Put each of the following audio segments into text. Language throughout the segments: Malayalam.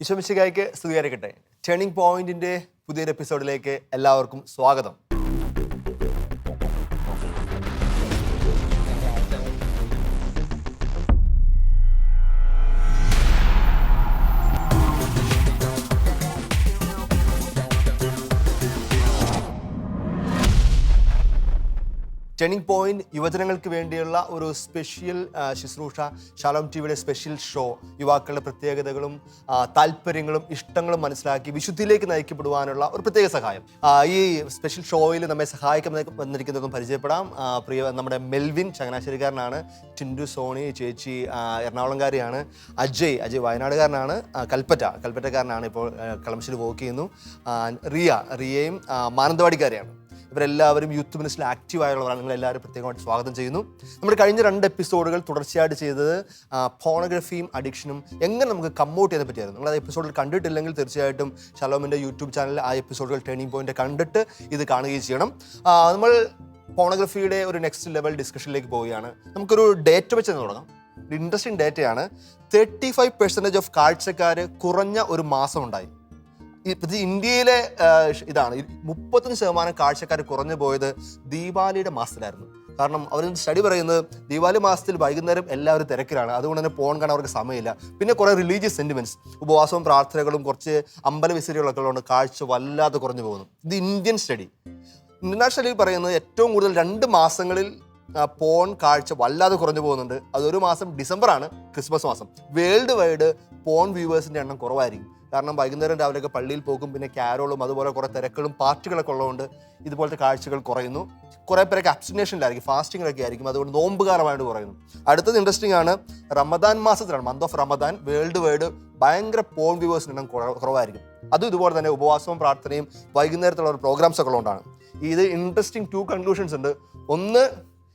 ഈശോമിശികായ്ക്ക് സ്തുതിയായിരിക്കട്ടെ ടേണിംഗ് പോയിന്റിന്റെ പുതിയൊരു എപ്പിസോഡിലേക്ക് എല്ലാവർക്കും സ്വാഗതം. ടേണിംഗ് പോയിന്റ് യുവജനങ്ങൾക്ക് വേണ്ടിയുള്ള ഒരു സ്പെഷ്യൽ ശുശ്രൂഷ ഷാലോം ടി വിയുടെ സ്പെഷ്യൽ ഷോ യുവാക്കളുടെ പ്രത്യേകതകളും താല്പര്യങ്ങളും ഇഷ്ടങ്ങളും മനസ്സിലാക്കി വിശുദ്ധിയിലേക്ക് നയിക്കപ്പെടുവാനുള്ള ഒരു പ്രത്യേക സഹായം. ഈ സ്പെഷ്യൽ ഷോയിൽ നമ്മെ സഹായിക്കാൻ വന്നിരിക്കുന്നതും പരിചയപ്പെടാം. പ്രിയ നമ്മുടെ മെൽവിൻ ചങ്ങനാശ്ശേരിക്കാരനാണ്. ടിൻഡു സോണി ചേച്ചി എറണാകുളംകാരിയാണ്. അജയ് അജയ് വയനാടുകാരനാണ്. കൽപ്പറ്റ കൽപ്പറ്റക്കാരനാണ് ഇപ്പോൾ കളമശ്ശേരി വർക്ക് ചെയ്യുന്നു. റിയ റിയയും മാനന്തവാടിക്കാരിയാണ്. ഇവരെല്ലാവരും യൂത്ത് മിനിസ്റ്റിൽ ആക്റ്റീവ് ആയുള്ളവരാണ്. നിങ്ങൾ എല്ലാവരും പ്രത്യേകമായിട്ട് സ്വാഗതം ചെയ്യുന്നു. നമ്മുടെ കഴിഞ്ഞ രണ്ട് എപ്പിസോഡുകൾ തുടർച്ചയായിട്ട് ചെയ്തത് ഫോണോഗ്രഫിയും അഡിക്ഷനും എങ്ങനെ നമുക്ക് കമ്മൗട്ട് ചെയ്യാൻ പറ്റിയായിരുന്നു. നിങ്ങൾ ആ എപ്പിസോഡിൽ കണ്ടിട്ടില്ലെങ്കിൽ തീർച്ചയായിട്ടും ഷലോമിന്റെ യൂട്യൂബ് ചാനലിൽ ആ എപ്പിസോഡുകൾ ടേണിംഗ് പോയിന്റ് കണ്ടിട്ട് ഇത് കാണുകയും ചെയ്യണം. നമ്മൾ ഫോണോഗ്രഫിയുടെ ഒരു നെക്സ്റ്റ് ലെവൽ ഡിസ്കഷനിലേക്ക് പോവുകയാണ്. നമുക്കൊരു ഡേറ്റ വെച്ച് തുടങ്ങാം. ഇൻട്രസ്റ്റിംഗ് ഡേറ്റയാണ് തേർട്ടി ഫൈവ് പെർസെന്റേജ് ഓഫ് കാഴ്ചക്കാർ കുറഞ്ഞ ഒരു മാസം ഉണ്ടായി ഇത് ഇന്ത്യയിലെ ഇതാണ്. ഈ മുപ്പത്തഞ്ച് ശതമാനം കാഴ്ചക്കാർ കുറഞ്ഞു പോയത് ദീപാവലിയുടെ മാസത്തിലായിരുന്നു. കാരണം അവർ സ്റ്റഡി പറയുന്നത് ദീപാവലി മാസത്തിൽ വൈകുന്നേരം എല്ലാവരും തിരക്കിലാണ്. അതുകൊണ്ട് തന്നെ പോകാൻ കാണാൻ അവർക്ക് സമയമില്ല. പിന്നെ കുറേ റിലീജിയസ് സെന്റിമെന്റ്സ് ഉപവാസവും പ്രാർത്ഥനകളും കുറച്ച് അമ്പല വിസിറ്റുകളൊക്കെ ഉള്ളതുകൊണ്ട് കാഴ്ച വല്ലാതെ കുറഞ്ഞു പോകുന്നു. ഇത് ഇന്ത്യൻ സ്റ്റഡി. ഇന്റർനാഷണലി പറയുന്നത് ഏറ്റവും കൂടുതൽ രണ്ട് മാസങ്ങളിൽ പോൺ കാഴ്ച വല്ലാതെ കുറഞ്ഞു പോകുന്നുണ്ട്. അതൊരു മാസം ഡിസംബറാണ് ക്രിസ്മസ് മാസം. വേൾഡ് വൈഡ് പോൺ വ്യൂവേഴ്സിന്റെ എണ്ണം കുറവായിരിക്കും. കാരണം വൈകുന്നേരം രാവിലെയൊക്കെ പള്ളിയിൽ പോകും പിന്നെ ക്യാരോളും അതുപോലെ കുറേ തിരക്കുകളും പാർട്ടികളൊക്കെ ഉള്ളതുകൊണ്ട് ഇതുപോലത്തെ കാഴ്ചകൾ കുറയുന്നു. കുറേ പേരൊക്കെ അബ്സിനേഷനിലായിരിക്കും ഫാസ്റ്റിങ്ങിലൊക്കെ ആയിരിക്കും അതുകൊണ്ട് നോമ്പുകാലമായിട്ട് കുറയുന്നു. അടുത്തത് ഇൻട്രസ്റ്റിംഗ് ആണ് റമദാൻ മാസത്തിലാണ് month of Ramadan world wide ഭയങ്കര പോൺ വ്യൂവേഴ്സിന് എണ്ണം കുറവായിരിക്കും. അതും ഇതുപോലെ തന്നെ ഉപവാസവും പ്രാർത്ഥനയും വൈകുന്നേരത്തുള്ള ഒരു പ്രോഗ്രാംസ് ഒക്കെ ഉള്ളതുകൊണ്ടാണ്. ഇത് ഇൻട്രസ്റ്റിംഗ് ടു കൺക്ലൂഷൻസ് ഉണ്ട്. ഒന്ന്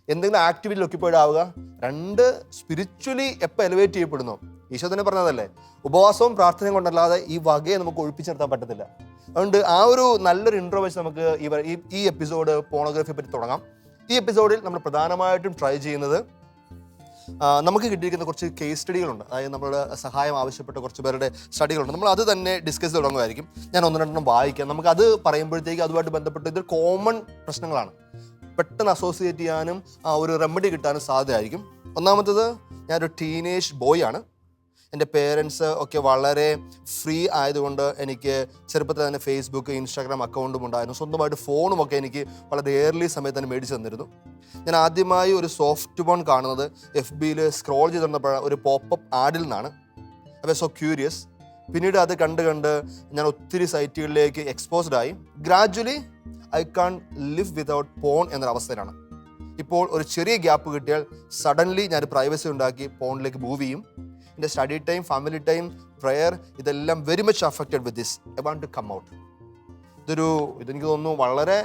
എന്തെങ്കിലും ആക്ടിവിറ്റിയിൽ ഒക്യുപ്പൈഡ് ആവുക രണ്ട് സ്പിരിച്വലി എപ്പോൾ എലിവേറ്റ് ചെയ്യപ്പെടുന്നു. ഈശോ തന്നെ പറഞ്ഞതല്ലേ? ഉപവാസവും പ്രാർത്ഥനയും കൊണ്ടല്ലാതെ ഈ വകയെ നമുക്ക് ഒഴിപ്പിച്ചു നിർത്താൻ പറ്റത്തില്ല. അതുകൊണ്ട് ആ ഒരു നല്ലൊരു ഇൻട്രോ വെച്ച് നമുക്ക് ഈ ഈ- എപ്പിസോഡ് പോണോഗ്രഫിയെ പറ്റി തുടങ്ങാം. ഈ എപ്പിസോഡിൽ നമ്മൾ പ്രധാനമായിട്ടും ട്രൈ ചെയ്യുന്നത് നമുക്ക് കിട്ടിയിരിക്കുന്ന കുറച്ച് കേസ് സ്റ്റഡികളുണ്ട് അതായത് നമ്മുടെ സഹായം ആവശ്യപ്പെട്ട കുറച്ച് പേരുടെ സ്റ്റഡികളുണ്ട് നമ്മൾ അത് തന്നെ ഡിസ്കസ് തുടങ്ങുമായിരിക്കും. ഞാൻ ഒന്ന് രണ്ടെണ്ണം വായിക്കാം. നമുക്ക് അത് പറയുമ്പോഴത്തേക്ക് അതുമായിട്ട് ബന്ധപ്പെട്ട് ഇത് കോമൺ പ്രശ്നങ്ങളാണ്. പെട്ടെന്ന് അസോസിയേറ്റ് ചെയ്യാനും ഒരു റെമഡി കിട്ടാനും സാധ്യതയായിരിക്കും. ഒന്നാമത്തത് ഞാനൊരു ടീനേജ് ബോയ് ആണ്. എന്റെ പേരൻസ് ഒക്കെ വളരെ ഫ്രീ ആയതുകൊണ്ട് എനിക്ക് ചെറുപ്പത്തിൽ തന്നെ ഫേസ്ബുക്ക് ഇൻസ്റ്റാഗ്രാം അക്കൗണ്ടും ഉണ്ടായിരുന്നു. സ്വന്തമായിട്ട് ഫോണും ഒക്കെ എനിക്ക് വളരെ ഏർലി സമയത്ത് തന്നെ മേടിച്ചു തന്നിരുന്നു. ഞാൻ ആദ്യമായി ഒരു സോഫ്റ്റ് ഫോൺ കാണുന്നത് എഫ് ബിയിൽ സ്ക്രോൾ ചെയ്തിരുന്നപ്പോൾ ഒരു പോപ്പപ്പ് ആഡിൽ നിന്നാണ്. അപ്പോൾ സോ ക്യൂരിയസ് പിന്നീട് അത് കണ്ട് കണ്ട് ഞാൻ ഒത്തിരി സൈറ്റുകളിലേക്ക് എക്സ്പോസ്ഡ് ആയി. Gradually I can't live without porn എന്നൊരവസ്ഥയിലാണ് ഇപ്പോൾ ഒരു ചെറിയ ഗ്യാപ്പ് കിട്ടിയാൽ സഡൻലി ഞാൻ പ്രൈവസി ഉണ്ടാക്കി പോണിലേക്ക് മൂവ് ചെയ്യും. എന്റെ study time family time prayer ഇതെല്ലാം very much affected with this I want to come out ഇതൊരു ഇതെനിക്ക് തോന്നുന്നു വളരെ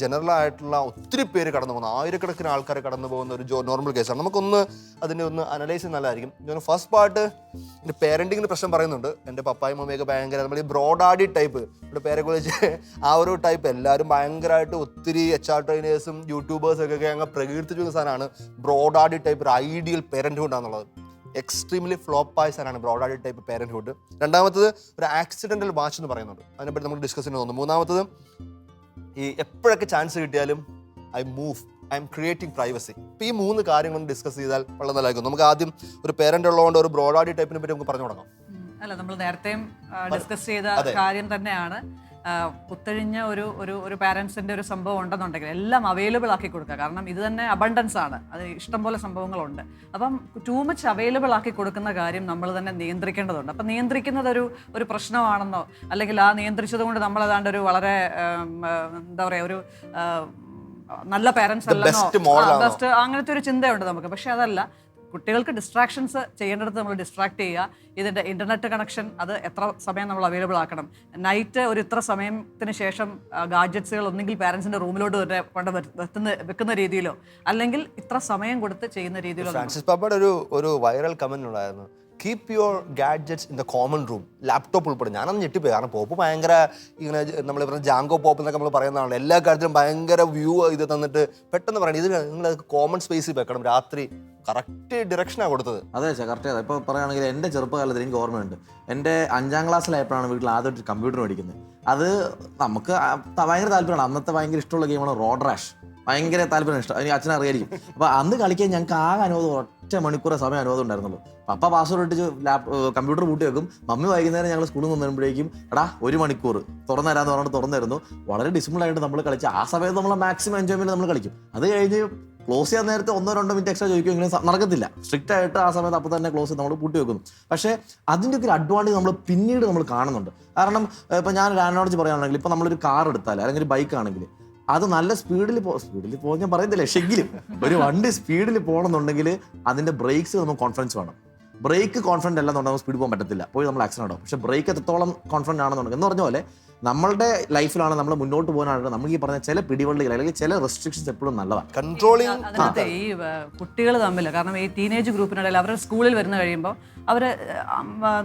ജനറൽ ആയിട്ടുള്ള ഒത്തിരി പേര് കടന്നു പോകുന്ന. ആയിരക്കണക്കിന് ആൾക്കാർ കടന്നു പോകുന്ന ഒരു ജോ നോർമൽ കേസാണ് നമുക്കൊന്ന് അതിനെ ഒന്ന് അനലൈസ് ചെയ്യുന്ന നല്ലതായിരിക്കും. ഫസ്റ്റ് പാർട്ട് എന്റെ പേരന്റിങ്ങിന് പ്രശ്നം പറയുന്നുണ്ട്. എന്റെ പപ്പായും മമ്മിയൊക്കെ ഭയങ്കര നമ്മൾ ഈ ബ്രോഡാഡി ടൈപ്പ് ഇവിടെ പേരെ കുറിച്ച് ആ ഒരു ടൈപ്പ് എല്ലാവരും ഭയങ്കരമായിട്ട് ഒത്തിരി എച്ച് ആർ ട്രെയിനേഴ്സും യൂട്യൂബേഴ്സൊക്കെ അങ്ങ് പ്രകീർത്തിച്ചു സാധനമാണ് ബ്രോഡാഡി ടൈപ്പ് ഒരു ഐഡിയൽ പേരന്റ്ഹുഡ് ആണെന്നുള്ളത്. എക്സ്ട്രീംലി ഫ്ലോപ്പായ സാധനമാണ്. ബ്രോഡാഡി ടൈപ്പ് പേരന്റ്ഹുഡ് രണ്ടാമത്തത് ഒരു ആക്സിഡന്റൽ വാച്ച് എന്ന് പറയുന്നുണ്ട്. അതിനെപ്പറ്റി നമുക്ക് ഡിസ്കസ് ചെയ്യുന്ന തോന്നുന്നു മൂന്നാമത്തത് ഈ എപ്പോഴൊക്കെ ചാൻസ് കിട്ടിയാലും I move I'm creating privacy ഇപ്പം ഈ മൂന്ന് കാര്യങ്ങളും ഡിസ്കസ് ചെയ്താൽ വളരെ നല്ലതായിരിക്കും. നമുക്ക് ആദ്യം ഒരു പേരന്റ് ഉള്ളതുകൊണ്ട് ഒരു ബ്രോഡാഡി ടൈപ്പിനെ പറ്റി നമുക്ക് പറഞ്ഞു തുടങ്ങാം. അല്ല നമ്മൾ നേരത്തെയും ഡിസ്കസ് ചെയ്ത കാര്യം തന്നെയാണ്. കുത്തഴിഞ്ഞ ഒരു ഒരു ഒരു പാരൻസിന്റെ ഒരു സംഭവം ഉണ്ടെന്നുണ്ടെങ്കിൽ എല്ലാം അവൈലബിൾ ആക്കി കൊടുക്കുക. കാരണം ഇത് തന്നെ അബണ്ടൻസ് ആണ്. അത് ഇഷ്ടംപോലെ സംഭവങ്ങളുണ്ട്. അപ്പം ടൂ മച്ച് അവൈലബിൾ ആക്കി കൊടുക്കുന്ന കാര്യം നമ്മൾ തന്നെ നിയന്ത്രിക്കേണ്ടതുണ്ട്. അപ്പം നിയന്ത്രിക്കുന്നത് ഒരു ഒരു പ്രശ്നമാണെന്നോ അല്ലെങ്കിൽ ആ നിയന്ത്രിച്ചത് കൊണ്ട് നമ്മൾ ഏതാണ്ട് ഒരു വളരെ എന്താ പറയുക ഒരു നല്ല പാരൻസ് അല്ലെന്നോ ബെസ്റ്റ് അങ്ങനത്തെ ഒരു ചിന്തയുണ്ട് നമുക്ക്. പക്ഷെ അതല്ല കുട്ടികൾക്ക് ഡിസ്ട്രാക്ഷൻസ് ചെയ്യേണ്ടടുത്ത് നമ്മൾ ഡിസ്ട്രാക്ട് ചെയ്യുക. ഇതിന്റെ ഇന്റർനെറ്റ് കണക്ഷൻ അത് എത്ര സമയം നമ്മൾ അവൈലബിൾ ആക്കണം. നൈറ്റ് ഒരു ഇത്ര സമയത്തിന് ശേഷം ഗാഡ്ജറ്റ്സുകൾ ഒന്നെങ്കിൽ പാരൻസിന്റെ റൂമിലോട്ട് തന്നെ കൊണ്ട് വെത്തുന്ന വെക്കുന്ന രീതിയിലോ അല്ലെങ്കിൽ ഇത്ര സമയം കൊടുത്ത് ചെയ്യുന്ന രീതിയിലോ ഒരു ഒരു വൈറൽ കമന്റ് ഉണ്ടായിരുന്നു. Keep your gadgets in the common room laptop ഉൾപ്പെടെ. ഞാനത് ഞെട്ടിപ്പോയി. കാരണം പോപ്പ് ഭയങ്കര ഇങ്ങനെ നമ്മൾ പറഞ്ഞ ജാങ്കോ പോപ്പ് എന്നൊക്കെ നമ്മൾ പറയുന്നതാണ് എല്ലാ കാര്യത്തിലും ഭയങ്കര വ്യൂ ഇത് തന്നിട്ട് പെട്ടെന്ന് പറയണം. ഇത് നിങ്ങൾ കോമൺ സ്പേസിൽ വെക്കണം. രാത്രി കറക്റ്റ് ഡയറക്ഷനാണ് കൊടുത്തത്. അതെ ചേ കറക്റ്റ് ഇപ്പോൾ പറയുകയാണെങ്കിൽ എന്റെ ചെറുപ്പകാലത്തിൽ എനിക്ക് ഓർമ്മയുണ്ട്. എന്റെ അഞ്ചാം ക്ലാസ്സിലായപ്പോഴാണ് വീട്ടിൽ ആദ്യമായിട്ട് കമ്പ്യൂട്ടർ മേടിക്കുന്നത്. അത് നമുക്ക് ഭയങ്കര താല്പര്യമാണ്. അന്നത്തെ ഭയങ്കര ഇഷ്ടമുള്ള ഗെയിമാണ് റോഡ് റാഷ് ഭയങ്കര താല്പര്യം ഇഷ്ടം. എനിക്ക് അച്ഛനെ അറിയായിരിക്കും. അപ്പൊ അന്ന് കളിക്കാൻ ഞങ്ങൾക്ക് ആകെ അനുവദം ഒറ്റ മണിക്കൂറെ സമയം അനുവദം ഉണ്ടായിരുന്നുള്ളൂ പപ്പ പാസ്വേഡ് ഇട്ട് കമ്പ്യൂട്ടർ പൂട്ടി വെക്കും. മമ്മി വൈകുന്നേരം ഞങ്ങൾ സ്കൂളിൽ നിന്ന് വരുമ്പോഴേക്കും എടാ ഒരു മണിക്കൂർ. തുറന്നു തരാന്ന് പറഞ്ഞിട്ട് തുറന്നായിരുന്നു വളരെ ഡിസിപ്ലിൻ ആയിട്ട് നമ്മൾ കളിച്ച്. ആ സമയത്ത് നമ്മൾ മാക്സിമം എൻജോയ്മെന്റ് നമ്മൾ കളിക്കും. അത് കഴിഞ്ഞ് ക്ലോസ് ചെയ്യാൻ നേരത്തെ ഒന്നോ രണ്ടോ മിനിറ്റ് എക്സ്ട്രാ ചോദിക്കുമെങ്കിലും നടക്കത്തില്ല. സ്ട്രിക്റ്റ് ആയിട്ട് ആ സമയത്ത് അപ്പോൾ തന്നെ ക്ലോസ് നമ്മൾ പൂട്ടി വെക്കുന്നു. പക്ഷേ അതിന്റെ ഒക്കെ ഒരു അഡ്വാന്റേജ് നമ്മൾ പിന്നീട് നമ്മൾ കാണുന്നുണ്ട്. കാരണം ഇപ്പം ഞാൻ ഒരു അനോളജി പറയുകയാണെങ്കിൽ ഇപ്പം നമ്മളൊരു കാർ എടുത്താൽ അല്ലെങ്കിൽ ഒരു ബൈക്ക് ആണെങ്കിൽ അത് നല്ല സ്പീഡിൽ പോ സ്പീഡിൽ പോകാൻ ഞാൻ പറയുന്നില്ല? പക്ഷെങ്കിലും ഒരു വണ്ടി സ്പീഡിൽ പോകണമെന്നുണ്ടെങ്കിൽ അതിന്റെ ബ്രേക്സ് നമുക്ക് കോൺഫിഡൻസ് വേണം. ബ്രേക്ക് കോൺഫിഡന്റ് അല്ലെന്നുണ്ടെങ്കിൽ സ്പീഡ് പോകാൻ പറ്റത്തില്ല. പോയി നമ്മൾ ആക്സിഡന്റ് ആവും. പക്ഷേ ബ്രേക്ക് എത്രത്തോളം കോൺഫിഡന്റ് ആണെന്നുണ്ടെങ്കിൽ എന്ന് പറഞ്ഞ പോലെ നമ്മളുടെ ലൈഫിലാണ് നമ്മൾ മുന്നോട്ട് പോകാനാണ് നമുക്ക് ഈ പറഞ്ഞ ചില പിടിവള്ളികൾ അല്ലെങ്കിൽ ചില റെസ്ട്രിക്ഷൻസ് എപ്പോഴും നല്ലതാണ്. കൺട്രോളിങ് ഈ കുട്ടികൾ തമ്മിൽ കാരണം ഈ ടീനേജ് ഗ്രൂപ്പിനിടയിൽ അവർ സ്കൂളിൽ വരുന്ന കഴിയുമ്പോൾ അവർ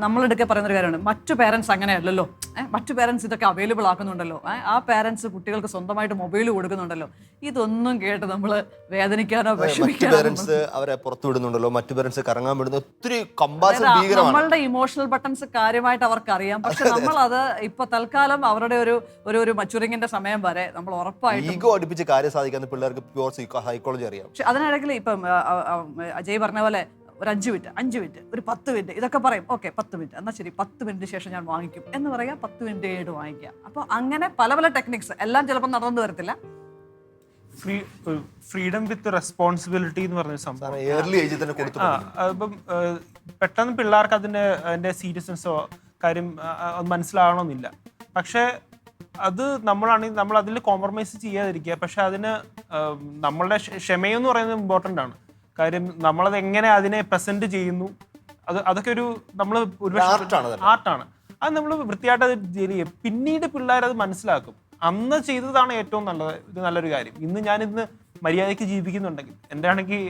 നമ്മളെടുക്കെ പറയുന്ന ഒരു കാര്യമാണ് മറ്റു പേരൻസ് അങ്ങനെയല്ലല്ലോ. ഏഹ് മറ്റു പേരൻസ് ഇതൊക്കെ അവൈലബിൾ ആക്കുന്നുണ്ടല്ലോ. ആ പേരൻസ് കുട്ടികൾക്ക് സ്വന്തമായിട്ട് മൊബൈൽ കൊടുക്കുന്നുണ്ടല്ലോ. ഇതൊന്നും കേട്ട് നമ്മൾ വേദനിക്കാനോ വിഷമിക്കാനോ പേരൻസ് അവരെ പുറത്തു വിടുന്നുണ്ടല്ലോ മറ്റു പേരൻസ് കറങ്ങാൻ വിടുന്ന ഒത്തിരി നമ്മളുടെ ഇമോഷണൽ ബട്ടൺസ് കാര്യമായിട്ട് അവർക്ക് അറിയാം പക്ഷെ നമ്മൾ അത്. ഇപ്പൊ തൽക്കാലം അവരുടെ ഒരു ഒരു ഒരു മച്ചുറിങ്ങിന്റെ സമയം വരെ നമ്മൾ ഉറപ്പായിട്ട് ഈഗോ അടുപ്പിച്ച് കാര്യം സാധിക്കാത്ത പിള്ളേർക്ക് പ്യുവർ സൈക്കോളജി അറിയാം. പക്ഷെ അതിനിടയ്ക്ക് ഇപ്പം അജയ് പറഞ്ഞ പോലെ ഒരു അഞ്ച് മിനിറ്റ് അഞ്ച് മിനിറ്റ് ഒരു പത്ത് മിനിറ്റ് ഇതൊക്കെ പറയും. ഓക്കെ പത്ത് മിനിറ്റ്. എന്നാൽ ശരി പത്ത് മിനിറ്റ് ശേഷം ഞാൻ വാങ്ങിക്കും എന്ന് പറയാം പത്ത് മിനിറ്റ് കഴിഞ്ഞിട്ട് വാങ്ങിക്കാം അപ്പോൾ അങ്ങനെ പല പല ടെക്നിക്സ് എല്ലാം ചിലപ്പോൾ നടന്നു വരത്തില്ല. ഫ്രീ ഫ്രീഡം വിത്ത് റെസ്പോൺസിബിലിറ്റി എന്ന് പറഞ്ഞ സംഭവം. ഏർലി ഏജിൽ തന്നെ കൊടുത്തു അപ്പം പെട്ടെന്ന് പിള്ളേർക്ക് അതിന്റെ അതിന്റെ സീരിയസ്നെസ്സോ കാര്യം മനസ്സിലാവണമെന്നില്ല. പക്ഷേ അത് നമ്മളാണെങ്കിൽ നമ്മൾ അതിൽ കോംപ്രമൈസ് ചെയ്യാതിരിക്കുക. പക്ഷെ അതിന് നമ്മളുടെ ക്ഷ- ക്ഷമയെന്ന് പറയുന്നത് ഇമ്പോർട്ടന്റ് ആണ്. കാര്യം നമ്മളത് എങ്ങനെ അതിനെ പ്രസന്റ് ചെയ്യുന്നു? അത് അതൊക്കെ ഒരു നമ്മൾ ആർട്ടാണ് അത് നമ്മൾ വൃത്തിയായിട്ട് അത് ഡീൽ ചെയ്യും. പിന്നീട് പിള്ളേർ അത് മനസ്സിലാക്കും. അന്ന് ചെയ്തതാണ് ഏറ്റവും നല്ലത്. ഇത് നല്ലൊരു കാര്യം. ഇന്ന് ഞാൻ ഇന്ന് മര്യാദയ്ക്ക് ജീവിക്കുന്നുണ്ടെങ്കിൽ എന്റെ ആണെങ്കിൽ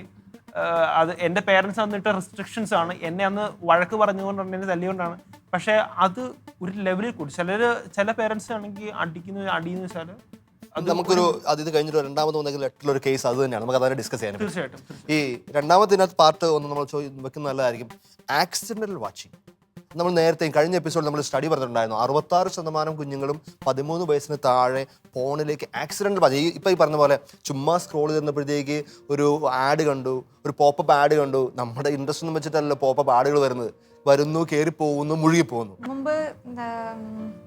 അത് എന്റെ പേരൻസ് അന്നിട്ട റെസ്ട്രിക്ഷൻസ് ആണ്. എന്നെ അന്ന് വഴക്ക് പറഞ്ഞുകൊണ്ടാണ് എന്നെ തല്ലിക്കൊണ്ടാണ്. പക്ഷേ അത് ഒരു ലെവലിൽ കൂടി. ചിലർ ചില പേരൻസ് ആണെങ്കിൽ അടിക്കുന്ന അടിയെന്ന് വെച്ചാൽ നമുക്കൊരു അത് ഇത് കഴിഞ്ഞിട്ട് രണ്ടാമത് വന്നെങ്കിൽ ഒരു കേസ് അത് തന്നെയാണ്. നമുക്ക് അതായത് ഡിസ്കസ് ചെയ്യാൻ തീർച്ചയായിട്ടും ഈ രണ്ടാമത്തിനകത്ത് പാർട്ട് ഒന്ന് നമ്മൾ വെക്കുന്ന വെക്കുന്നത് നല്ലതായിരിക്കും ആക്സിഡന്റൽ വാച്ചിങ് നമ്മൾ നേരത്തെ കഴിഞ്ഞ എപ്പിസോഡ് നമ്മൾ സ്റ്റഡി പറഞ്ഞിട്ടുണ്ടായിരുന്നു. അറുപത്താറ് ശതമാനം കുഞ്ഞുങ്ങളും പതിമൂന്ന് വയസ്സിന് താഴെ ഫോണിലേക്ക് ആക്സിഡന്റ് വാച്ച് ഈ ഇപ്പൊ ഈ പറഞ്ഞ പോലെ ചുമ്മാ സ്ക്രോൾ ചെയ്യുന്നപ്പോഴത്തേക്ക് ഒരു ആഡ് കണ്ടു ഒരു പോപ്പപ്പ് ആഡ് കണ്ടു. നമ്മുടെ ഇൻട്രസ്റ്റ് ഒന്നും വെച്ചിട്ടല്ലോ പോപ്പപ്പ് ആഡുകൾ വരുന്നത്. വരുന്നു കയറി പോകുന്നു മുഴുകി പോകുന്നു മുമ്പ്